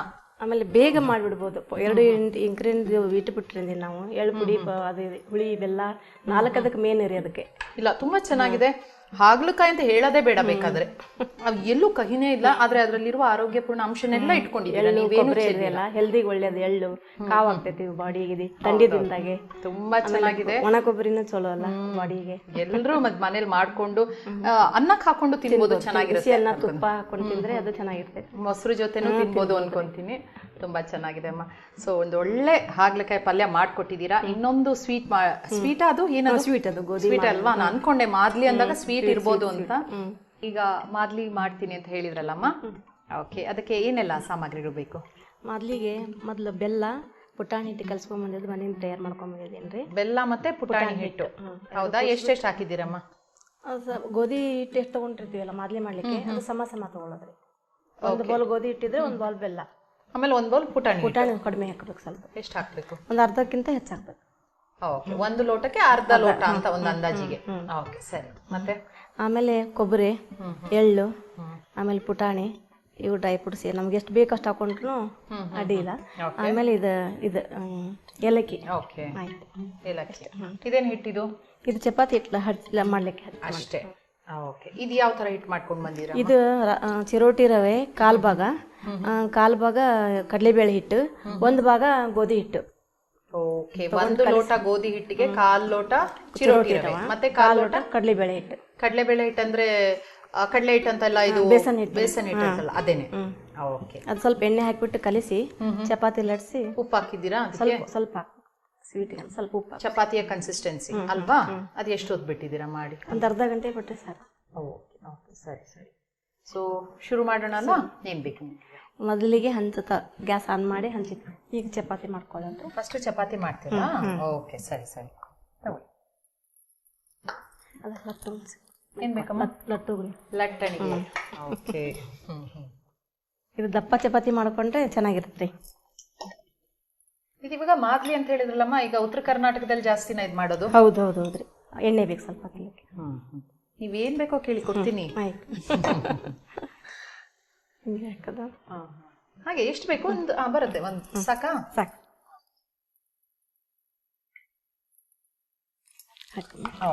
Speaker 2: ಆಮೇಲೆ ಬೇಗ ಮಾಡಿಬಿಡ್ಬೋದು. ಎರಡು ಇಂಗ್ರೀಡಿಯಂಟ್ ಇಟ್ಟು ಬಿಟ್ಟಿರಿ ನಾವು. ಎಳ್ಳು ಪುಡಿ ಪ- ಅದು ಹುಳಿ ಬೆಲ್ಲ ನಾಲ್ಕು ಅದಕ್ಕೆ ಮೇನ್ ರೀ ಅದಕ್ಕೆ.
Speaker 1: ಇಲ್ಲ ತುಂಬಾ ಚೆನ್ನಾಗಿದೆ. ಹಾಗಲಕಾಯಿ ಅಂತ ಹೇಳೋದೇ ಬೇಡ ಬೇಕಾದ್ರೆ. ಅವ್ ಎಲ್ಲೂ ಕಹಿನೇ ಇಲ್ಲ ಆದ್ರೆ ಅದ್ರಲ್ಲಿರುವ ಆರೋಗ್ಯಪೂರ್ಣ ಅಂಶನೆಲ್ಲ ಇಟ್ಕೊಂಡಿದ್ದೀರಾ? ನೀವೇನು
Speaker 2: ಇದೆಯಲ್ಲ ಹೆಲ್ದಿಗೆ ಒಳ್ಳೇದು ಎಳ್ಳು. ಕಾವಾಗ್ತೈತಿ ಬಾಡಿಗೆ ಥಂಡಿ ದಿನದಾಗೆ
Speaker 1: ತುಂಬಾ ಚೆನ್ನಾಗಿದೆ.
Speaker 2: ಒಣ ಕೊಬ್ಬರಿನೂ ಚಲೋ ಅಲ್ಲ ಬಾಡಿಗೆ
Speaker 1: ಎಲ್ಲರೂ ಮತ್ ಮನೇಲಿ ಮಾಡ್ಕೊಂಡು ಅನ್ನಕ್ಕೆ ಹಾಕೊಂಡು ತಿನ್ಬೋದು ಚೆನ್ನಾಗಿರುತ್ತೆ
Speaker 2: ಅನ್ನ ತುಪ್ಪ ಹಾಕೊಂಡು ತಿಂದ್ರೆ ಅದು ಚೆನ್ನಾಗಿರುತ್ತೆ.
Speaker 1: ಮೊಸರು ಜೊತೆನೂ ತಿನ್ಬೋದು. ಅನ್ಕೊಂತೀನಿ. ತುಂಬಾ ಚೆನ್ನಾಗಿದೆ ಅಮ್ಮ. ಸೊ ಒಂದು ಒಳ್ಳೆ ಹಾಗಲಕಾಯಿ ಪಲ್ಯ ಮಾಡ್ಕೊಟ್ಟಿದ್ದೀರಾ. ಇನ್ನೊಂದು ಸ್ವೀಟ್ ಮಾ ಸ್ವೀಟ್ ಅದು ಏನೋ
Speaker 2: ಸ್ವೀಟ್ ಅದು
Speaker 1: ಸ್ವೀಟ್ ಅಲ್ವಾ? ನಾನು ಅನ್ಕೊಂಡೆ ಮಾದ್ಲಿ ಅಂದಾಗ ಸ್ವೀಟ್ ಇರ್ಬೋದು ಅಂತ. ಈಗ ಮಾದ್ಲಿ ಮಾಡ್ತೀನಿ ಅಂತ ಹೇಳಿದ್ರಲ್ಲಮ್ಮ ಓಕೆ ಅದಕ್ಕೆ ಏನೆಲ್ಲ ಸಾಮಗ್ರಿಗಳು ಬೇಕು?
Speaker 2: ಮಾದ್ಲಿಗೆ ಮೊದಲು ಬೆಲ್ಲ ಪುಟಾಣಿ ಹಿಟ್ಟು ಕಲ್ಸ್ಕೊಂಬಂದಿದ್ದು ಮನೆಯಿಂದ ತಯಾರು ಮಾಡ್ಕೊಂಬಂದಿದ್ದೀನಿ ರೀ
Speaker 1: ಬೆಲ್ಲ ಮತ್ತೆ ಪುಟಾಣಿ ಹಿಟ್ಟು. ಹೌದಾ? ಎಷ್ಟೆಷ್ಟು ಹಾಕಿದ್ದೀರಮ್ಮ?
Speaker 2: ಗೋಧಿ ಹಿಟ್ಟು ಎಷ್ಟು ತೊಗೊಂಡಿರ್ತೀವಲ್ಲ ಮಾದ್ಲಿ ಮಾಡ್ಲಿಕ್ಕೆ? ಅದು ಸಮ ಸಮ ತೊಗೊಳೋದ್ರಿ. ಒಂದು ಬಾಲ್ ಗೋಧಿ ಹಿಟ್ಟಿದ್ರೆ ಒಂದು ಬಾಲ್ ಬೆಲ್ಲ.
Speaker 1: ಆಮೇಲೆ ಒಂದು ಬೌಲ್ ಪುಟಾಣಿ
Speaker 2: ಪುಟಾಣಿ ಕಡಿಮೆ ಹಾಕಬೇಕು ಸ್ವಲ್ಪ.
Speaker 1: ಎಷ್ಟು ಹಾಕಬೇಕು?
Speaker 2: ಒಂದು ಅರ್ಧಕ್ಕಿಂತ ಹೆಚ್ಚು ಹಾಕ್ಬೇಕು.
Speaker 1: ಓಕೆ ಒಂದು ಲೋಟಕ್ಕೆ ಅರ್ಧ ಲೋಟ ಅಂತ ಒಂದು ಅಂದಾಜಿಗೆ. ಓಕೆ ಸರಿ. ಮತ್ತೆ?
Speaker 2: ಆಮೇಲೆ ಕೊಬ್ಬರಿ ಎಳ್ಳು ಆಮೇಲೆ ಪುಟಾಣಿ ಇವು ಡ್ರೈ ಫ್ರೂಟ್ಸ್. ನಮ್ಗೆ ಎಷ್ಟು ಬೇಕು ಅಷ್ಟು ಹಾಕೊಂಡ್ರು ಅಡ್ಡಿ ಇಲ್ಲ. ಆಮೇಲೆ ಇದು ಇದು ಏಲಕ್ಕಿ.
Speaker 1: ಓಕೆ.
Speaker 2: ಆಯ್ತು.
Speaker 1: ಏಲಕ್ಕಿ. ಇದೇನು ಹಿಟ್ಟಿದು?
Speaker 2: ಇದು ಚಪಾತಿ ಹಿಟ್ಟು ಹಚ್ಚ ಮಾಡ್ಲಿಕ್ಕೆ
Speaker 1: ಅಷ್ಟೇ. ಓಕೆ. ಇದು ಯಾವ ತರ ಹಿಟ್ ಮಾಡ್ಕೊಂಡು ಬಂದಿರಾ
Speaker 2: ಇದು ರ- ಆ, ಚಿರೋಟಿ ರವೆ ಕಾಲ್ ಭಾಗ. ಆ, ಕಾಲ್ ಭಾಗ ಕಡಲೆಬೇಳೆ ಹಿಟ್ಟು ಒಂದು ಭಾಗ ಗೋಧಿ ಹಿಟ್ಟು.
Speaker 1: ಓಕೆ ಒಂದು ಲೋಟ ಗೋಧಿ ಹಿಟ್ಟಿಗೆ ಕಾಲ್ ಲೋಟ ಚಿರೋಟಿ ರವೆ. ಮತ್ತೆ ಕಾಲ್ ಲೋಟ
Speaker 2: ಕಡಲೆಬೇಳೆ ಹಿಟ್ಟು.
Speaker 1: ಕಡಲೆಬೇಳೆ ಹಿಟ್ಟು ಅಂದ್ರೆ ಆ, ಕಡಲೆ ಹಿಟ್ಟು ಅಂತಲ್ಲ ಇದು
Speaker 2: ಬೇಸನ್ ಹಿಟ್ಟು.
Speaker 1: ಬೇಸನ್ ಹಿಟ್ಟು ಅಂತಲ್ಲ ಅದೇನೆ. ಓಕೆ.
Speaker 2: ಅದು ಸ್ವಲ್ಪ ಎಣ್ಣೆ ಹಾಕಿಬಿಟ್ಟು ಕಲಿಸಿ ಚಪಾತಿ ಲಟ್ಸಿ.
Speaker 1: ಉಪ್ಪು ಹಾಕಿದ್ದೀರಾ ಅದಕ್ಕೆ?
Speaker 2: ಸ್ವಲ್ಪ ಸ್ವಲ್ಪ. ಸ್ವೀಟ್ ಸ್ವಲ್ಪ ಉಪ್ಪು
Speaker 1: ಚಪಾತಿಯ ಕನ್ಸಿಸ್ಟೆನ್ಸಿ ಅಲ್ವಾ? ಅದು ಎಷ್ಟು ಹೊತ್ತು ಬಿಟ್ಟಿದ್ದೀರಾ ಮಾಡಿ?
Speaker 2: ಒಂದು ಅರ್ಧ ಗಂಟೆ ಬಿಟ್ಟರೆ ಸರ್.
Speaker 1: ಓಕೆ ಓಕೆ ಸರಿ ಸರಿ. ಸೊ ಶುರು ಮಾಡೋಣ ಏನ್ ಬೇಕು
Speaker 2: ಮೊದಲಿಗೆ ಹಂಚುತ್ತ ಗ್ಯಾಸ್ ಆನ್ ಮಾಡಿ ಹಂಚಿತ್ತು ಈಗ ಚಪಾತಿ ಮಾಡ್ಕೊಳ್ಳೋದು.
Speaker 1: ಫಸ್ಟ್ ಚಪಾತಿ ಮಾಡ್ತೀರಾ? ಓಕೆ ಸರಿ ಸರಿ.
Speaker 2: ಅದು ಲಟ್ಟು
Speaker 1: ಏನ್ ಬೇಕಮ್ಮ?
Speaker 2: ಲಟ್ಟುಗಳು
Speaker 1: ಲಟ್ಟಣಿಗೆ. ಓಕೆ.
Speaker 2: ಇದು ದಪ್ಪ ಚಪಾತಿ ಮಾಡ್ಕೊಂಡ್ರೆ ಚೆನ್ನಾಗಿರುತ್ತೆ.
Speaker 1: ಇದು ಇವಾಗ ಮಾದ್ಲಿ ಅಂತ ಹೇಳಿದ್ರಲ್ಲಮ್ಮ ಈಗ ಉತ್ತರ ಕರ್ನಾಟಕದಲ್ಲಿ ಜಾಸ್ತಿನ ಇದು ಮಾಡೋದು.
Speaker 2: ಹೌದು ಹೌದು ಹೌದ್ರಿ ಎಣ್ಣೆ ಬೇಕು ಸ್ವಲ್ಪ ಹಾಕ್ಲಿಕ್ಕೆ
Speaker 1: ನೀವೇನ್ ಬೇಕೋ ಕೇಳಿ ಕೊಡ್ತೀನಿ.
Speaker 2: ಆಯ್ತು. ಹಿಂಗೆ
Speaker 1: ಹಾಗೆ ಎಷ್ಟು ಬೇಕು? ಒಂದು ಬರುತ್ತೆ. ಒಂದು ಸಾಕಾ?
Speaker 2: ಸಾಕು.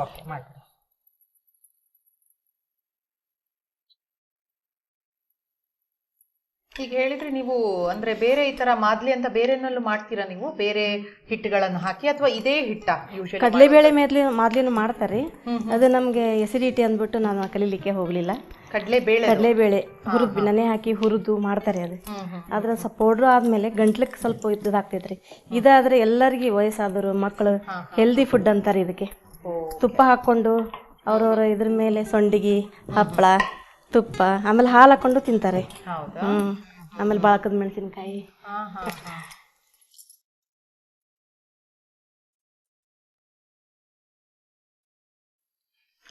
Speaker 1: ಓಕೆ ಮಾಡಿ ಈಗ ಹೇಳಿದ್ರೆ ನೀವು ಅಂದ್ರೆ ಬೇರೆ ಈ ತರ ಮಾದ್ಲಿ ಅಂತ ಬೇರೆನಲ್ಲೂ ಮಾಡ್ತೀರಾ ನೀವು? ಬೇರೆ ಹಿಟ್ಟುಗಳನ್ನು ಹಾಕಿ ಅಥವಾ ಇದೇ ಹಿಟ್ಟ ಯೂಶಲಿ
Speaker 2: ಕಡಲೆಬೇಳೆ ಮೇಲೆ ಮಾದಲಿನೂ ಮಾಡ್ತಾರೆ. ಅದು ನಮಗೆ ಎಸಿಡಿಟಿ ಅಂದ್ಬಿಟ್ಟು ನಾನು ಕಲೀಲಿಕ್ಕೆ ಹೋಗಲಿಲ್ಲ.
Speaker 1: ಕಡಲೆ ಬೇಳೆ
Speaker 2: ಕಡಲೆಬೇಳೆ ಹುರಿದು ನೆನೆ ಹಾಕಿ ಹುರಿದು ಮಾಡ್ತಾರೆ ಅದು. ಆದ್ರೆ ಸ್ವಲ್ಪ ಪೌಡ್ರ್ ಆದ್ಮೇಲೆ ಗಂಟ್ಲಕ್ಕೆ ಸ್ವಲ್ಪ ಇದಾಗ್ತೈತ್ರಿ ಇದಾದ್ರೆ ಎಲ್ಲರಿಗೆ ವಯಸ್ಸಾದವರು ಮಕ್ಕಳು ಹೆಲ್ದಿ ಫುಡ್ ಅಂತಾರೆ ಇದಕ್ಕೆ. ತುಪ್ಪ ಹಾಕ್ಕೊಂಡು ಅವ್ರವ್ರ ಇದ್ರ ಮೇಲೆ ಸೊಂಡಿಗೆ ಹಪ್ಪಳ ತುಪ್ಪ ಆಮೇಲೆ ಹಾಲು ಹಾಕೊಂಡು ತಿಂತಾರೆ. ಹ್ಮ್. ಆಮೇಲೆ ಬಾಳಕದ ಮೆಣಸಿನಕಾಯಿ.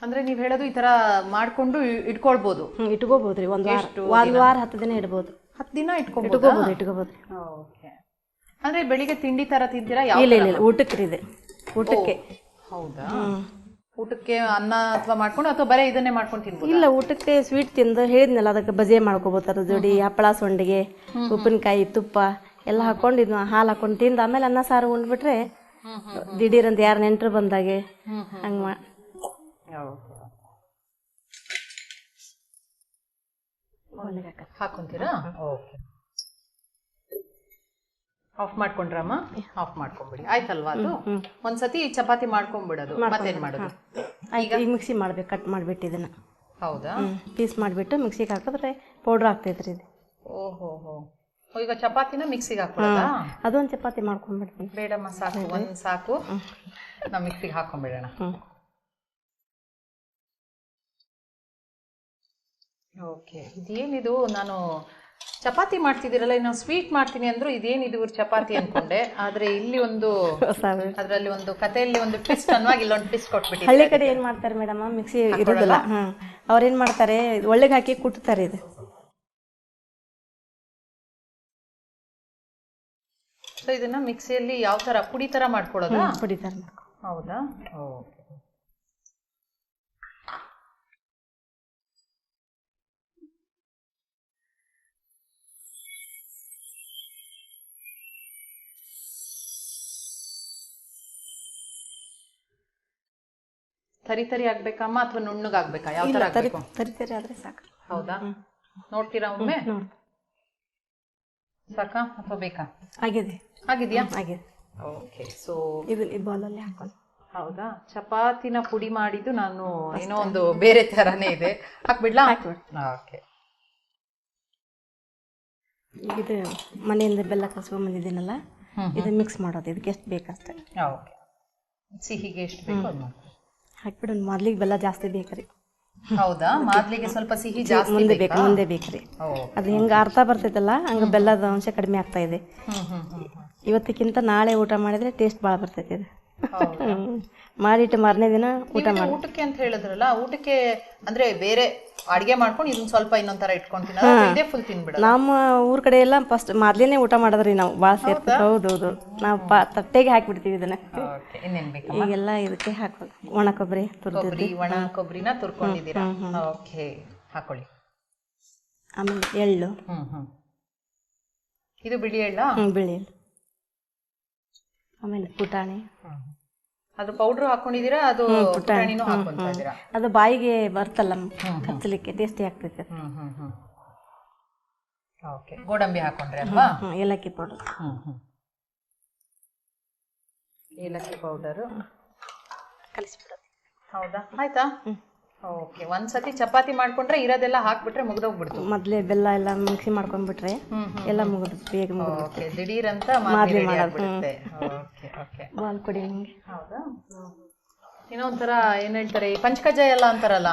Speaker 1: ಅಂದ್ರೆ ನೀವ್ ಹೇಳೋದು ಈ ತರ ಮಾಡ್ಕೊಂಡು ಇಟ್ಕೊಳ್ಬಹುದು ಇಟ್ಕೊಳ್ಬೋದು?
Speaker 2: ಇಟ್ಕೋಬಹುದ್ರಿ ಒಂದ್ ವಾರ ಒಂದ್ ವಾರ ಹತ್ತು ದಿನ ಇಡ್ಬೋದು.
Speaker 1: ಹತ್ತು ದಿನ ಇಟ್ಕೊಬೋದು
Speaker 2: ಇಟ್ಕೋಬಹುದು ಇಟ್ಕೋಬಹುದ್ರಿ
Speaker 1: ಓಕೆ. ಅಂದ್ರೆ ಬೆಳಿಗ್ಗೆ ತಿಂಡಿ ತರ ತಿಂತೀರಾ?
Speaker 2: ಇಲ್ಲ ಇಲ್ಲ ಊಟಕ್ಕೆ ಇದೆ. ಊಟಕ್ಕೆ.
Speaker 1: ಹೌದಾ? ಊಟಕ್ಕೆ ಅನ್ನ ಅಥವಾ ಮಾಡ್ಕೊಂಡು ಅಥವಾ ಬರೀ ಇದನ್ನೇ ಮಾಡ್ಕೊಂಡು ತಿನ್ಬೋದು?
Speaker 2: ಇಲ್ಲ ಊಟಕ್ಕೆ ಸ್ವೀಟ್ ತಿಂದು ಹೇಳಿದ್ನಲ್ಲ ಅದಕ್ಕೆ ಬಜೆ ಮಾಡ್ಕೋಬೋದು ಅದ್ರ ಜೋಡಿ ಹಪ್ಪಳ ಸೊಂಡಿಗೆ ಉಪ್ಪಿನಕಾಯಿ ತುಪ್ಪ ಎಲ್ಲ ಹಾಕೊಂಡು ಇದ್ನ ಹಾಲು ಹಾಕೊಂಡು ತಿಂದು ಆಮೇಲೆ ಅನ್ನ ಸಾರು ಉಂಡ್ಬಿಟ್ರೆ ದಿಢೀರ್ ಅಂತ ಯಾರು ನೆಂಟರು ಬಂದಾಗೆ ಹಂಗೆ ಮಾ
Speaker 1: ಹಾಕೊಂತೀರಾ? ಓಕೆ. ಆಫ್ ಮಾಡ್ಕೊಂಡ್ರಮ್ಮ ಆಫ್ ಮಾಡ್ಕೊಂಡ್ಬಿಡಿ. ಆಯ್ತಲ್ವಾ ಅದು? ಒಂದ್ಸತಿ ಚಪಾತಿ ಮಾಡ್ಕೊಂಡ್ಬಿಡೋದು. ಮತ್ತೇನ್ ಮಾಡೋದು?
Speaker 2: ಈಗ? ಮಿಕ್ಸಿ ಮಾಡ್ಬೇಕು ಕಟ್ ಮಾಡ್ಬಿಟ್ಟು ಇದನ್ನು.
Speaker 1: ಹೌದಾ?
Speaker 2: ಪೀಸ್ ಮಾಡಿಬಿಟ್ಟು ಮಿಕ್ಸಿಗೆ ಹಾಕಿದ್ರೆ ಪೌಡ್ರ್ ಆಗ್ತೈತ್ರಿ ಇದು.
Speaker 1: ಓಹೋ ಹೋ. ಈಗ ಚಪಾತಿನ ಮಿಕ್ಸಿಗೆ ಹಾಕ್ಬಿಡೋದಾ?
Speaker 2: ಅದೊಂದು ಚಪಾತಿ ಮಾಡ್ಕೊಂಡ್ಬಿಡ್ತೀನಿ
Speaker 1: ಬೇಡಮ್ಮ ಸಾಕು ಒಂದು ಸಾಕು. ನಾವು ಮಿಕ್ಸಿಗೆ ಹಾಕೊಂಡ್ಬಿಡೋಣ. ಓಕೆ ಇದೇನಿದು? ನಾನು ಚಪಾತಿ ಮಾಡ್ತಿದ್ದೀರಲ್ಲ ಇನ್ನು ಸ್ವೀಟ್ ಮಾಡ್ತೀನಿ ಅಂದ್ರು ಇದೇನಿದು ಇವ್ರು ಚಪಾತಿ ಅನ್ಕೊಂಡೆ. ಆದ್ರೆ ಇಲ್ಲಿ ಒಂದು ಅದರಲ್ಲಿ ಒಂದು ಕಥೆಯಲ್ಲಿ ಒಂದು ಟ್ವಿಸ್ಟ್ ಅನ್ನುವಾಗ ಇಲ್ಲೊಂದು ಟ್ವಿಸ್ಟ್ ಕೊಟ್ಬಿಟ್ಟು
Speaker 2: ಹಳ್ಳಿ ಕಡೆ ಏನು ಮಾಡ್ತಾರೆ ಮೇಡಮ್? ಮಿಕ್ಸಿ ಇರೋದಿಲ್ಲ ಹ್ಞೂ ಅವ್ರೇನು ಮಾಡ್ತಾರೆ? ಒಳ್ಳೆಗೆ ಹಾಕಿ ಕುಟ್ತಾರೆ ಇದು.
Speaker 1: ಸೊ ಇದನ್ನ ಮಿಕ್ಸಿಯಲ್ಲಿ ಯಾವ ತರ ಪುಡಿ ತರ ಮಾಡ್ಕೊಳ್ಳೋದಾ?
Speaker 2: ಪುಡಿ ತರ
Speaker 1: ಹೌದಾ? ಓಕೆ ತರಿ ತರಿ ಆಗ್ಬೇಕಮ್ಮ ಅಥವಾ ನುಣ್ಣಗಾಗ್ಬೇಕಾ? ಯಾವ ತರ
Speaker 2: ತರಿ
Speaker 1: ಆಗ್ಬೇಕು?
Speaker 2: ತರಿ ತರಿ ಆದ್ರೆ ಸಾಕು.
Speaker 1: ಹೌದಾ? ನೋಡ್ತೀರಾ ಒಮ್ಮೆ?
Speaker 2: ಸಾಕ
Speaker 1: ಸಾಕಾ ಅಥವಾ ಬೇಕಾ?
Speaker 2: ಆಗಿದೆ.
Speaker 1: ಆಗಿದ್ಯಾ?
Speaker 2: ಆಗಿದೆ.
Speaker 1: ಓಕೆ ಸೊ
Speaker 2: ಇದು ಈ ಬೌಲಲ್ಲಿ
Speaker 1: ಹೌದಾ? ಚಪಾತಿನ ಪುಡಿ ಮಾಡಿದ್ದು ನಾನು ಏನೋ ಒಂದು ಬೇರೆ ತರಾನೇ ಇದೆ. ಹಾಕ್ಬಿಡ್ಲಾ?
Speaker 2: ಹಾಕ್ಬಿಡು.
Speaker 1: ಓಕೆ.
Speaker 2: ಇದು ಮನೆಯಿಂದ ಬೆಲ್ಲ ಕಸ್ಕೊಂಡ್ ಬಂದಿದ್ದೀನಲ್ಲ ಇದು ಮಿಕ್ಸ್ ಮಾಡೋದು. ಇದಕ್ಕೆ ಎಷ್ಟು ಬೇಕಷ್ಟೇ?
Speaker 1: ಓಕೆ. ಸಿಹಿಗೆ ಎಷ್ಟು ಬೇಕು ಅದು.
Speaker 2: ಹಾಕ್ಬಿಡು ಮೊದ್ಲಿಗೆ ಬೆಲ್ಲ ಜಾಸ್ತಿ ಬೇಕ್ರಿ
Speaker 1: ಹೌದಾ? ಮಾದ್ಲಿಗೆ ಸ್ವಲ್ಪ ಸಿಹಿ ಜಾಸ್ತಿ
Speaker 2: ಮುಂದೆ
Speaker 1: ಬೇಕಾ?
Speaker 2: ಬೇಕು ಮುಂದೆ ಬೇಕ್ರಿ
Speaker 1: ಓ
Speaker 2: ಅದು ಹೆಂಗೆ ಅರ್ಥ ಬರ್ತೈತಲ್ಲ ಹಂಗೆ ಬೆಲ್ಲದ ಅಂಶ ಕಡಿಮೆ ಆಗ್ತಾ ಇದೆ.
Speaker 1: ಹ್ಮ್ ಹ್ಮ್ ಹ್ಮ್
Speaker 2: ಇವತ್ತಿಕ್ಕಿಂತ ನಾಳೆ ಊಟ ಮಾಡಿದ್ರೆ ಟೇಸ್ಟ್ ಭಾಳ ಬರ್ತೈತಿ ಇದು.
Speaker 1: ಹೌದಾ?
Speaker 2: ಹ್ಮ್. ಮಾಡಿಟ್ಟು ಮಾರನೇ ದಿನ ಊಟ ಮಾಡಿ.
Speaker 1: ಊಟಕ್ಕೆ ಅಂತ ಹೇಳಿದ್ರಲ್ಲ ಊಟಕ್ಕೆ ಅಂದ್ರೆ ಬೇರೆ ಅಡಿಗೆ ಮಾಡ್ಕೊಂಡು ಇದನ್ನ ಸ್ವಲ್ಪ ಇನ್ನೊಂದ್ ತರ ಇಟ್ಕೊಂತೀನಿ ಇದೇ ಫುಲ್ ತಿನ್ಬಿಡ
Speaker 2: ನಮ್ಮ ಊರ್ ಕಡೆ ಎಲ್ಲ ಫಸ್ಟ್ ಮೊದ್ಲೇನೆ ಊಟ ಮಾಡಿದ್ರಿ ನಾವು ಭಾಳ ಸೇರ್ತೀವಿ ಹೌದು? ನಾವು ಪಾ ತಟ್ಟೆಗೆ ಹಾಕ್ಬಿಡ್ತೀವಿ ಇದನ್ನ.
Speaker 1: ಓಕೆ ಇನ್ನೇನ್ ಬೇಕು
Speaker 2: ಈಗೆಲ್ಲ ಇದಕ್ಕೆ ಹಾಕೋದು. ಒಣ ಕೊಬ್ಬರಿ
Speaker 1: ಕೊಬ್ಬರಿ ಒಣ ಕೊಬ್ಬರಿನ ತುರ್ಕೊಂಡಿದ್ದೀರಾ? ಓಕೆ ಹಾಕೊಳ್ಳಿ.
Speaker 2: ಆಮೇಲೆ ಎಳ್ಳು.
Speaker 1: ಹ್ಮ್ ಹ್ಮ್. ಇದು ಬಿಳಿ ಎಳ್ಳ?
Speaker 2: ಹ್ಮ್, ಬಿಳಿ ಎಳ್ಳು. ಆಮೇಲೆ ಪುಟಾಣಿ.
Speaker 1: ಅದು ಪೌಡರ್ ಹಾಕೊಂಡಿದ್ದೀರಾ? ಅದು ಪುಟಾಣಿನೂ ಹಾಕೊಂತ ಇದ್ದೀರಾ?
Speaker 2: ಅದು ಬಾಯಿಗೆ ಬರ್ತಲ್ಲ ಹಚ್ಚಲಿಕ್ಕೆ ಟೇಸ್ಟಿ ಆಗ್ತೈತೆ.
Speaker 1: ಹ್ಮ್ ಹ್ಮ್ ಹ್ಮ್. ಓಕೆ ಗೋಡಂಬಿ ಹಾಕೊಂಡ್ರೆ ಅಲ್ವಾ?
Speaker 2: ಹ್ಮ್, ಏಲಕ್ಕಿ ಪೌಡರ್
Speaker 1: ಹ್ಮ್ ಹ್ಮ್. ಏಲಕ್ಕಿ ಪೌಡರ್
Speaker 2: ಕಲಿಸ್ಬಿಡೋದು
Speaker 1: ಹೌದಾ? ಆಯ್ತಾ? ಓಕೆ ಒಂದ್ಸತಿ ಚಪಾತಿ ಮಾಡ್ಕೊಂಡ್ರೆ ಇರೋದೆಲ್ಲ ಹಾಕ್ಬಿಟ್ರೆ ಮುಗ್ದೋಗ್ಬಿಡ್ತು.
Speaker 2: ಮೊದಲೇ ಬೆಲ್ಲ ಎಲ್ಲ ಮಿಕ್ಸಿ ಮಾಡ್ಕೊಂಡ್ಬಿಟ್ರೆ ಎಲ್ಲ ಮುಗಿದು ಬೇಗ ಮುಗಿದು
Speaker 1: ಓಕೆ ದಿಢೀರ್ ಅಂತ ಮಾದಲಿ ready ಓಕೆ ಓಕೆ
Speaker 2: ಬಾಲ್ ಕೊಡಿ ನಿಮಗೆ.
Speaker 1: ಹೌದಾ? ಏನೋ ಒಂಥರ ಏನ್ ಹೇಳ್ತಾರೆ ಪಂಚಕಜ್ಜಾಯ ಎಲ್ಲ ಅಂತಾರಲ್ಲ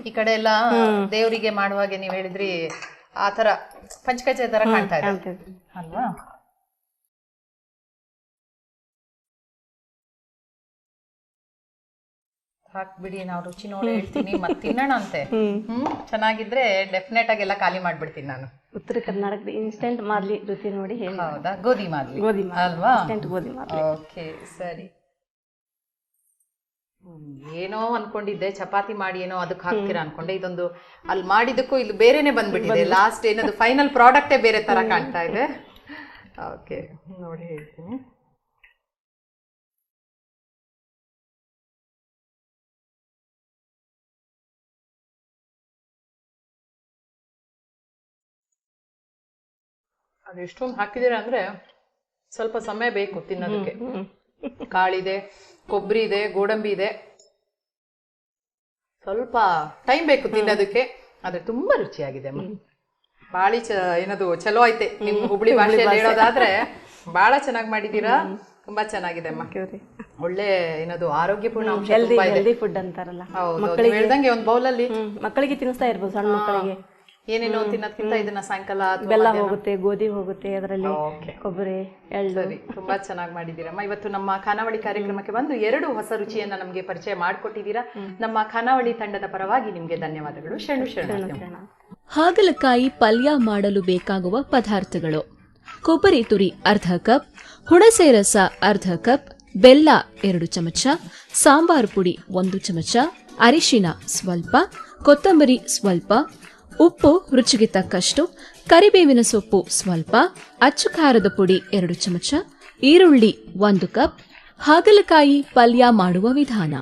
Speaker 1: ಈ ಕಡೆ ಎಲ್ಲ ದೇವರಿಗೆ ಮಾಡುವಾಗೆ ನೀವ್ ಹೇಳಿದ್ರಿ ಆ ತರ ಪಂಚಕಜ್ಜಾಯ ತರ ಕಾಣ್ತಾ ಇದೆ. ಅಲ್ವಾ? ಹಾಕ್ಬಿಡಿ ನಾವು ರುಚಿ ನೋಡಿ ಹೇಳ್ತೀನಿ ಮತ್ತೆ ತಿನ್ನೋಣ ಅಂತೆ ಹ್ಮ್. ಚೆನ್ನಾಗಿದ್ರೆ ಡೆಫಿನೆಟ್ ಆಗಿ ಎಲ್ಲ ಖಾಲಿ ಮಾಡ್ಬಿಡ್ತೀನಿ ನಾನು.
Speaker 2: ಉತ್ತರ ಕರ್ನಾಟಕದ ಇನ್ಸ್ಟೆಂಟ್ ಮಾದ್ಲಿ ರುಚಿ ನೋಡಿ ಹೇಳಿ.
Speaker 1: ಹೌದಾ? ಗೋಧಿ ಮಾದ್ಲಿ
Speaker 2: ಗೋಧಿ.
Speaker 1: ಅಲ್ವಾ?
Speaker 2: ಇನ್ಸ್ಟೆಂಟ್ ಗೋಧಿ ಮಾದ್ಲಿ
Speaker 1: ಓಕೆ ಸರಿ. ಏನೋ ಅನ್ಕೊಂಡಿದ್ದೆ ಚಪಾತಿ ಮಾಡಿ ಏನೋ ಅದಕ್ಕೆ ಹಾಕ್ತೀರಾ ಅನ್ಕೊಂಡೆ. ಇದೊಂದು ಅಲ್ಲಿ ಮಾಡಿದಕ್ಕೂ ಇಲ್ಲಿ ಬೇರೆನೆ ಬಂದ್ಬಿಟ್ಟಿದೆ. ಲಾಸ್ಟ್ ಏನದು ಫೈನಲ್ ಪ್ರಾಡಕ್ಟೇ ಬೇರೆ ತರ ಕಾಣ್ತಾ ಇದೆ. ಓಕೆ ನೋಡಿ ಹೇಳ್ತೀನಿ. ಅದು ಎಷ್ಟೊಂದು ಹಾಕಿದ್ದೀರಾ ಅಂದ್ರೆ ಸ್ವಲ್ಪ ಸಮಯ ಬೇಕು ತಿನ್ನೋದಕ್ಕೆ. ಕಾಳಿದೆ ಕೊಬ್ಬರಿ ಇದೆ ಗೋಡಂಬಿ ಇದೆ. ಸ್ವಲ್ಪ ಟೈಮ್ ಬೇಕು ತಿನ್ನೋದಕ್ಕೆ. ಆದ್ರೆ ತುಂಬಾ ರುಚಿಯಾಗಿದೆ ಅಮ್ಮ. ಬಾಳಿ ಚ ಏನದು ಚಲೋ ಐತೆ. ನಿಮ್ ಹುಬ್ಳಿ ಭಾಷೆಯಲ್ಲಿ ಹೇಳೋದಾದ್ರೆ ಬಹಳ ಚೆನ್ನಾಗಿ ಮಾಡಿದೀರಾ ತುಂಬಾ ಚೆನ್ನಾಗಿದೆ ಅಮ್ಮ. ಒಳ್ಳೆ ಏನದು ಆರೋಗ್ಯಪೂರ್ಣ ಅಂಶ
Speaker 2: ಫುಡ್ ಅಂತಾರಲ್ಲ.
Speaker 1: ಹೌದು ಹೇಳ್ದಂಗೆ ಒಂದು ಬೌಲಲ್ಲಿ
Speaker 2: ಅಲ್ಲಿ. ಮಕ್ಕಳಿಗೆ ತಿನ್ನಿಸ್ತಾ ಇರ್ಬೋದು ಸಣ್ಣ ಮಕ್ಕಳಿಗೆ.
Speaker 1: ಏನೇನೋ ತಿನ್ನೋದ್ಕಿಂತ ಇದನ್ನ ಸಾಯಂಕಾಲ ಅಥವಾ
Speaker 2: ಬೆಲ್ಲ ಹೋಗುತ್ತೆ ಗೋಧಿ ಹೋಗುತ್ತೆ ಅದರಲ್ಲಿ ಕೊಬ್ಬರಿ ಎಳ್ಳು.
Speaker 1: ಸರಿ ತುಂಬಾ ಚೆನ್ನಾಗಿ ಮಾಡಿದ್ದೀರಮ್ಮ. ಇವತ್ತು ನಮ್ಮ ಖಾನಾವಳಿ ಕಾರ್ಯಕ್ರಮಕ್ಕೆ ಬಂದು ಎರಡು ಹೊಸ ರುಚಿಯನ್ನ ನಮಗೆ ಪರಿಚಯ ಮಾಡಿಕೊಟ್ಟಿದ್ದೀರಾ. ನಮ್ಮ ಖಾನಾವಳಿ ತಂಡದ ಪರವಾಗಿ ನಿಮಗೆ ಧನ್ಯವಾದಗಳು. ಶರಣು. ಶರಣ.
Speaker 3: ಹಾಗಲಕಾಯಿ ಪಲ್ಯ ಮಾಡಲು ಬೇಕಾಗುವ ಪದಾರ್ಥಗಳು. ಕೊಬ್ಬರಿ ತುರಿ ಅರ್ಧ ಕಪ್ ಹುಣಸೆ ರಸ ಅರ್ಧ ಕಪ್ ಬೆಲ್ಲ ಎರಡು ಚಮಚ ಸಾಂಬಾರು ಪುಡಿ ಒಂದು ಚಮಚ ಅರಿಶಿನ ಸ್ವಲ್ಪ ಕೊತ್ತಂಬರಿ ಸ್ವಲ್ಪ ಉಪ್ಪು, ರುಚಿಗೆ ತಕ್ಕಷ್ಟು, ಕರಿಬೇವಿನ ಸೊಪ್ಪು ಸ್ವಲ್ಪ, ಅಚ್ಚು ಖಾರದ ಪುಡಿ ಎರಡು ಚಮಚ, ಈರುಳ್ಳಿ ಒಂದು ಕಪ್, ಹಾಗಲಕಾಯಿ ಪಲ್ಯ ಮಾಡುವ ವಿಧಾನ.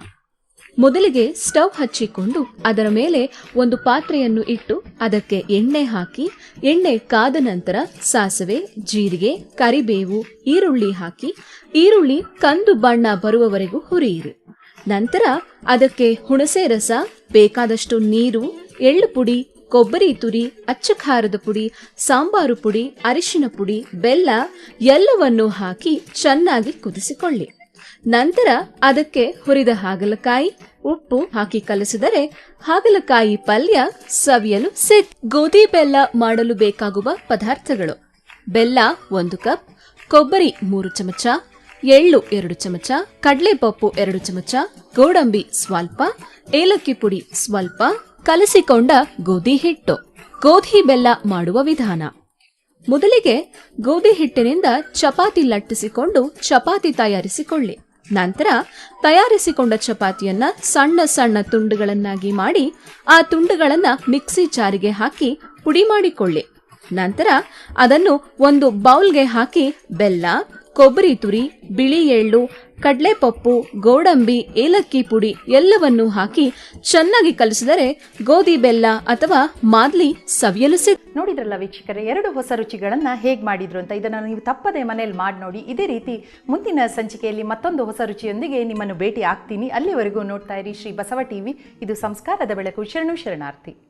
Speaker 3: ಮೊದಲಿಗೆ ಸ್ಟವ್ ಹಚ್ಚಿಕೊಂಡು ಅದರ ಮೇಲೆ ಒಂದು ಪಾತ್ರೆಯನ್ನು ಇಟ್ಟು ಅದಕ್ಕೆ ಎಣ್ಣೆ ಹಾಕಿ, ಎಣ್ಣೆ ಕಾದ ನಂತರ ಸಾಸಿವೆ, ಜೀರಿಗೆ, ಕರಿಬೇವು, ಈರುಳ್ಳಿ ಹಾಕಿ, ಈರುಳ್ಳಿ ಕಂದು ಬಣ್ಣ ಬರುವವರೆಗೂ ಹುರಿಯಿರಿ. ನಂತರ ಅದಕ್ಕೆ ಹುಣಸೆ ರಸ, ಬೇಕಾದಷ್ಟು ನೀರು ಎಳ್ಳು ಪುಡಿ ಕೊಬ್ಬರಿ ತುರಿ, ಅಚ್ಚಖಾರದ ಪುಡಿ, ಸಾಂಬಾರು ಪುಡಿ, ಅರಿಶಿನ ಪುಡಿ, ಬೆಲ್ಲ ಎಲ್ಲವನ್ನೂ ಹಾಕಿ ಚೆನ್ನಾಗಿ ಕುದಿಸಿಕೊಳ್ಳಿ. ನಂತರ ಅದಕ್ಕೆ ಹುರಿದ ಹಾಗಲಕಾಯಿ, ಉಪ್ಪು ಹಾಕಿ ಕಲಸಿದರೆ ಹಾಗಲಕಾಯಿ ಪಲ್ಯ ಸವಿಯಲು ಸಿದ್ಧ. ಗೋಧಿ ಬೆಲ್ಲ ಮಾಡಲು ಬೇಕಾಗುವ ಪದಾರ್ಥಗಳು. ಬೆಲ್ಲ ಒಂದು ಕಪ್, ಕೊಬ್ಬರಿ ಮೂರು ಚಮಚ, ಎಳ್ಳು ಎರಡು ಚಮಚ, ಕಡಲೆಪಪ್ಪು ಎರಡು ಚಮಚ, ಗೋಡಂಬಿ ಸ್ವಲ್ಪ, ಏಲಕ್ಕಿ ಪುಡಿ ಸ್ವಲ್ಪ ಕಲಸಿಕೊಂಡ ಗೋಧಿ ಹಿಟ್ಟು, ಗೋಧಿ ಬೆಲ್ಲ ಮಾಡುವ ವಿಧಾನ. ಮೊದಲಿಗೆ ಗೋಧಿ ಹಿಟ್ಟಿನಿಂದ ಚಪಾತಿ ಲಟ್ಟಿಸಿಕೊಂಡು ಚಪಾತಿ ತಯಾರಿಸಿಕೊಳ್ಳಿ. ನಂತರ ತಯಾರಿಸಿಕೊಂಡ ಚಪಾತಿಯನ್ನ ಸಣ್ಣ ಸಣ್ಣ ತುಂಡುಗಳನ್ನಾಗಿ ಮಾಡಿ ಆ ತುಂಡುಗಳನ್ನ ಮಿಕ್ಸಿ ಜಾರಿಗೆ ಹಾಕಿ ಪುಡಿ ಮಾಡಿಕೊಳ್ಳಿ. ನಂತರ ಅದನ್ನು ಒಂದು ಬೌಲ್ಗೆ ಹಾಕಿ ಬೆಲ್ಲ ಕೊಬ್ಬರಿ ತುರಿ, ಬಿಳಿ ಎಳ್ಳು, ಕಡಲೆಪಪ್ಪು, ಗೋಡಂಬಿ, ಏಲಕ್ಕಿ ಪುಡಿ ಎಲ್ಲವನ್ನೂ ಹಾಕಿ ಚೆನ್ನಾಗಿ ಕಲಿಸಿದರೆ ಗೋಧಿ ಬೆಲ್ಲ ಅಥವಾ ಮಾದ್ಲಿ ಸವಿಯಲು ಸಿ
Speaker 1: ನೋಡಿದ್ರಲ್ಲ ವೀಕ್ಷಕರೇ, ಎರಡು ಹೊಸ ರುಚಿಗಳನ್ನು ಹೇಗೆ ಮಾಡಿದ್ರು ಅಂತ? ಇದನ್ನು ನೀವು ತಪ್ಪದೆ ಮನೇಲಿ ಮಾಡಿ ನೋಡಿ. ಇದೇ ರೀತಿ ಮುಂದಿನ ಸಂಚಿಕೆಯಲ್ಲಿ ಮತ್ತೊಂದು ಹೊಸ ರುಚಿಯೊಂದಿಗೆ ನಿಮ್ಮನ್ನು ಭೇಟಿ ಆಗ್ತೀನಿ. ಅಲ್ಲಿವರೆಗೂ ನೋಡ್ತಾ ಇರಿ ಶ್ರೀ ಬಸವ ಟಿವಿ. ಇದು ಸಂಸ್ಕಾರದ ಬೆಳಕು. ಶರಣು ಶರಣಾರ್ಥಿ.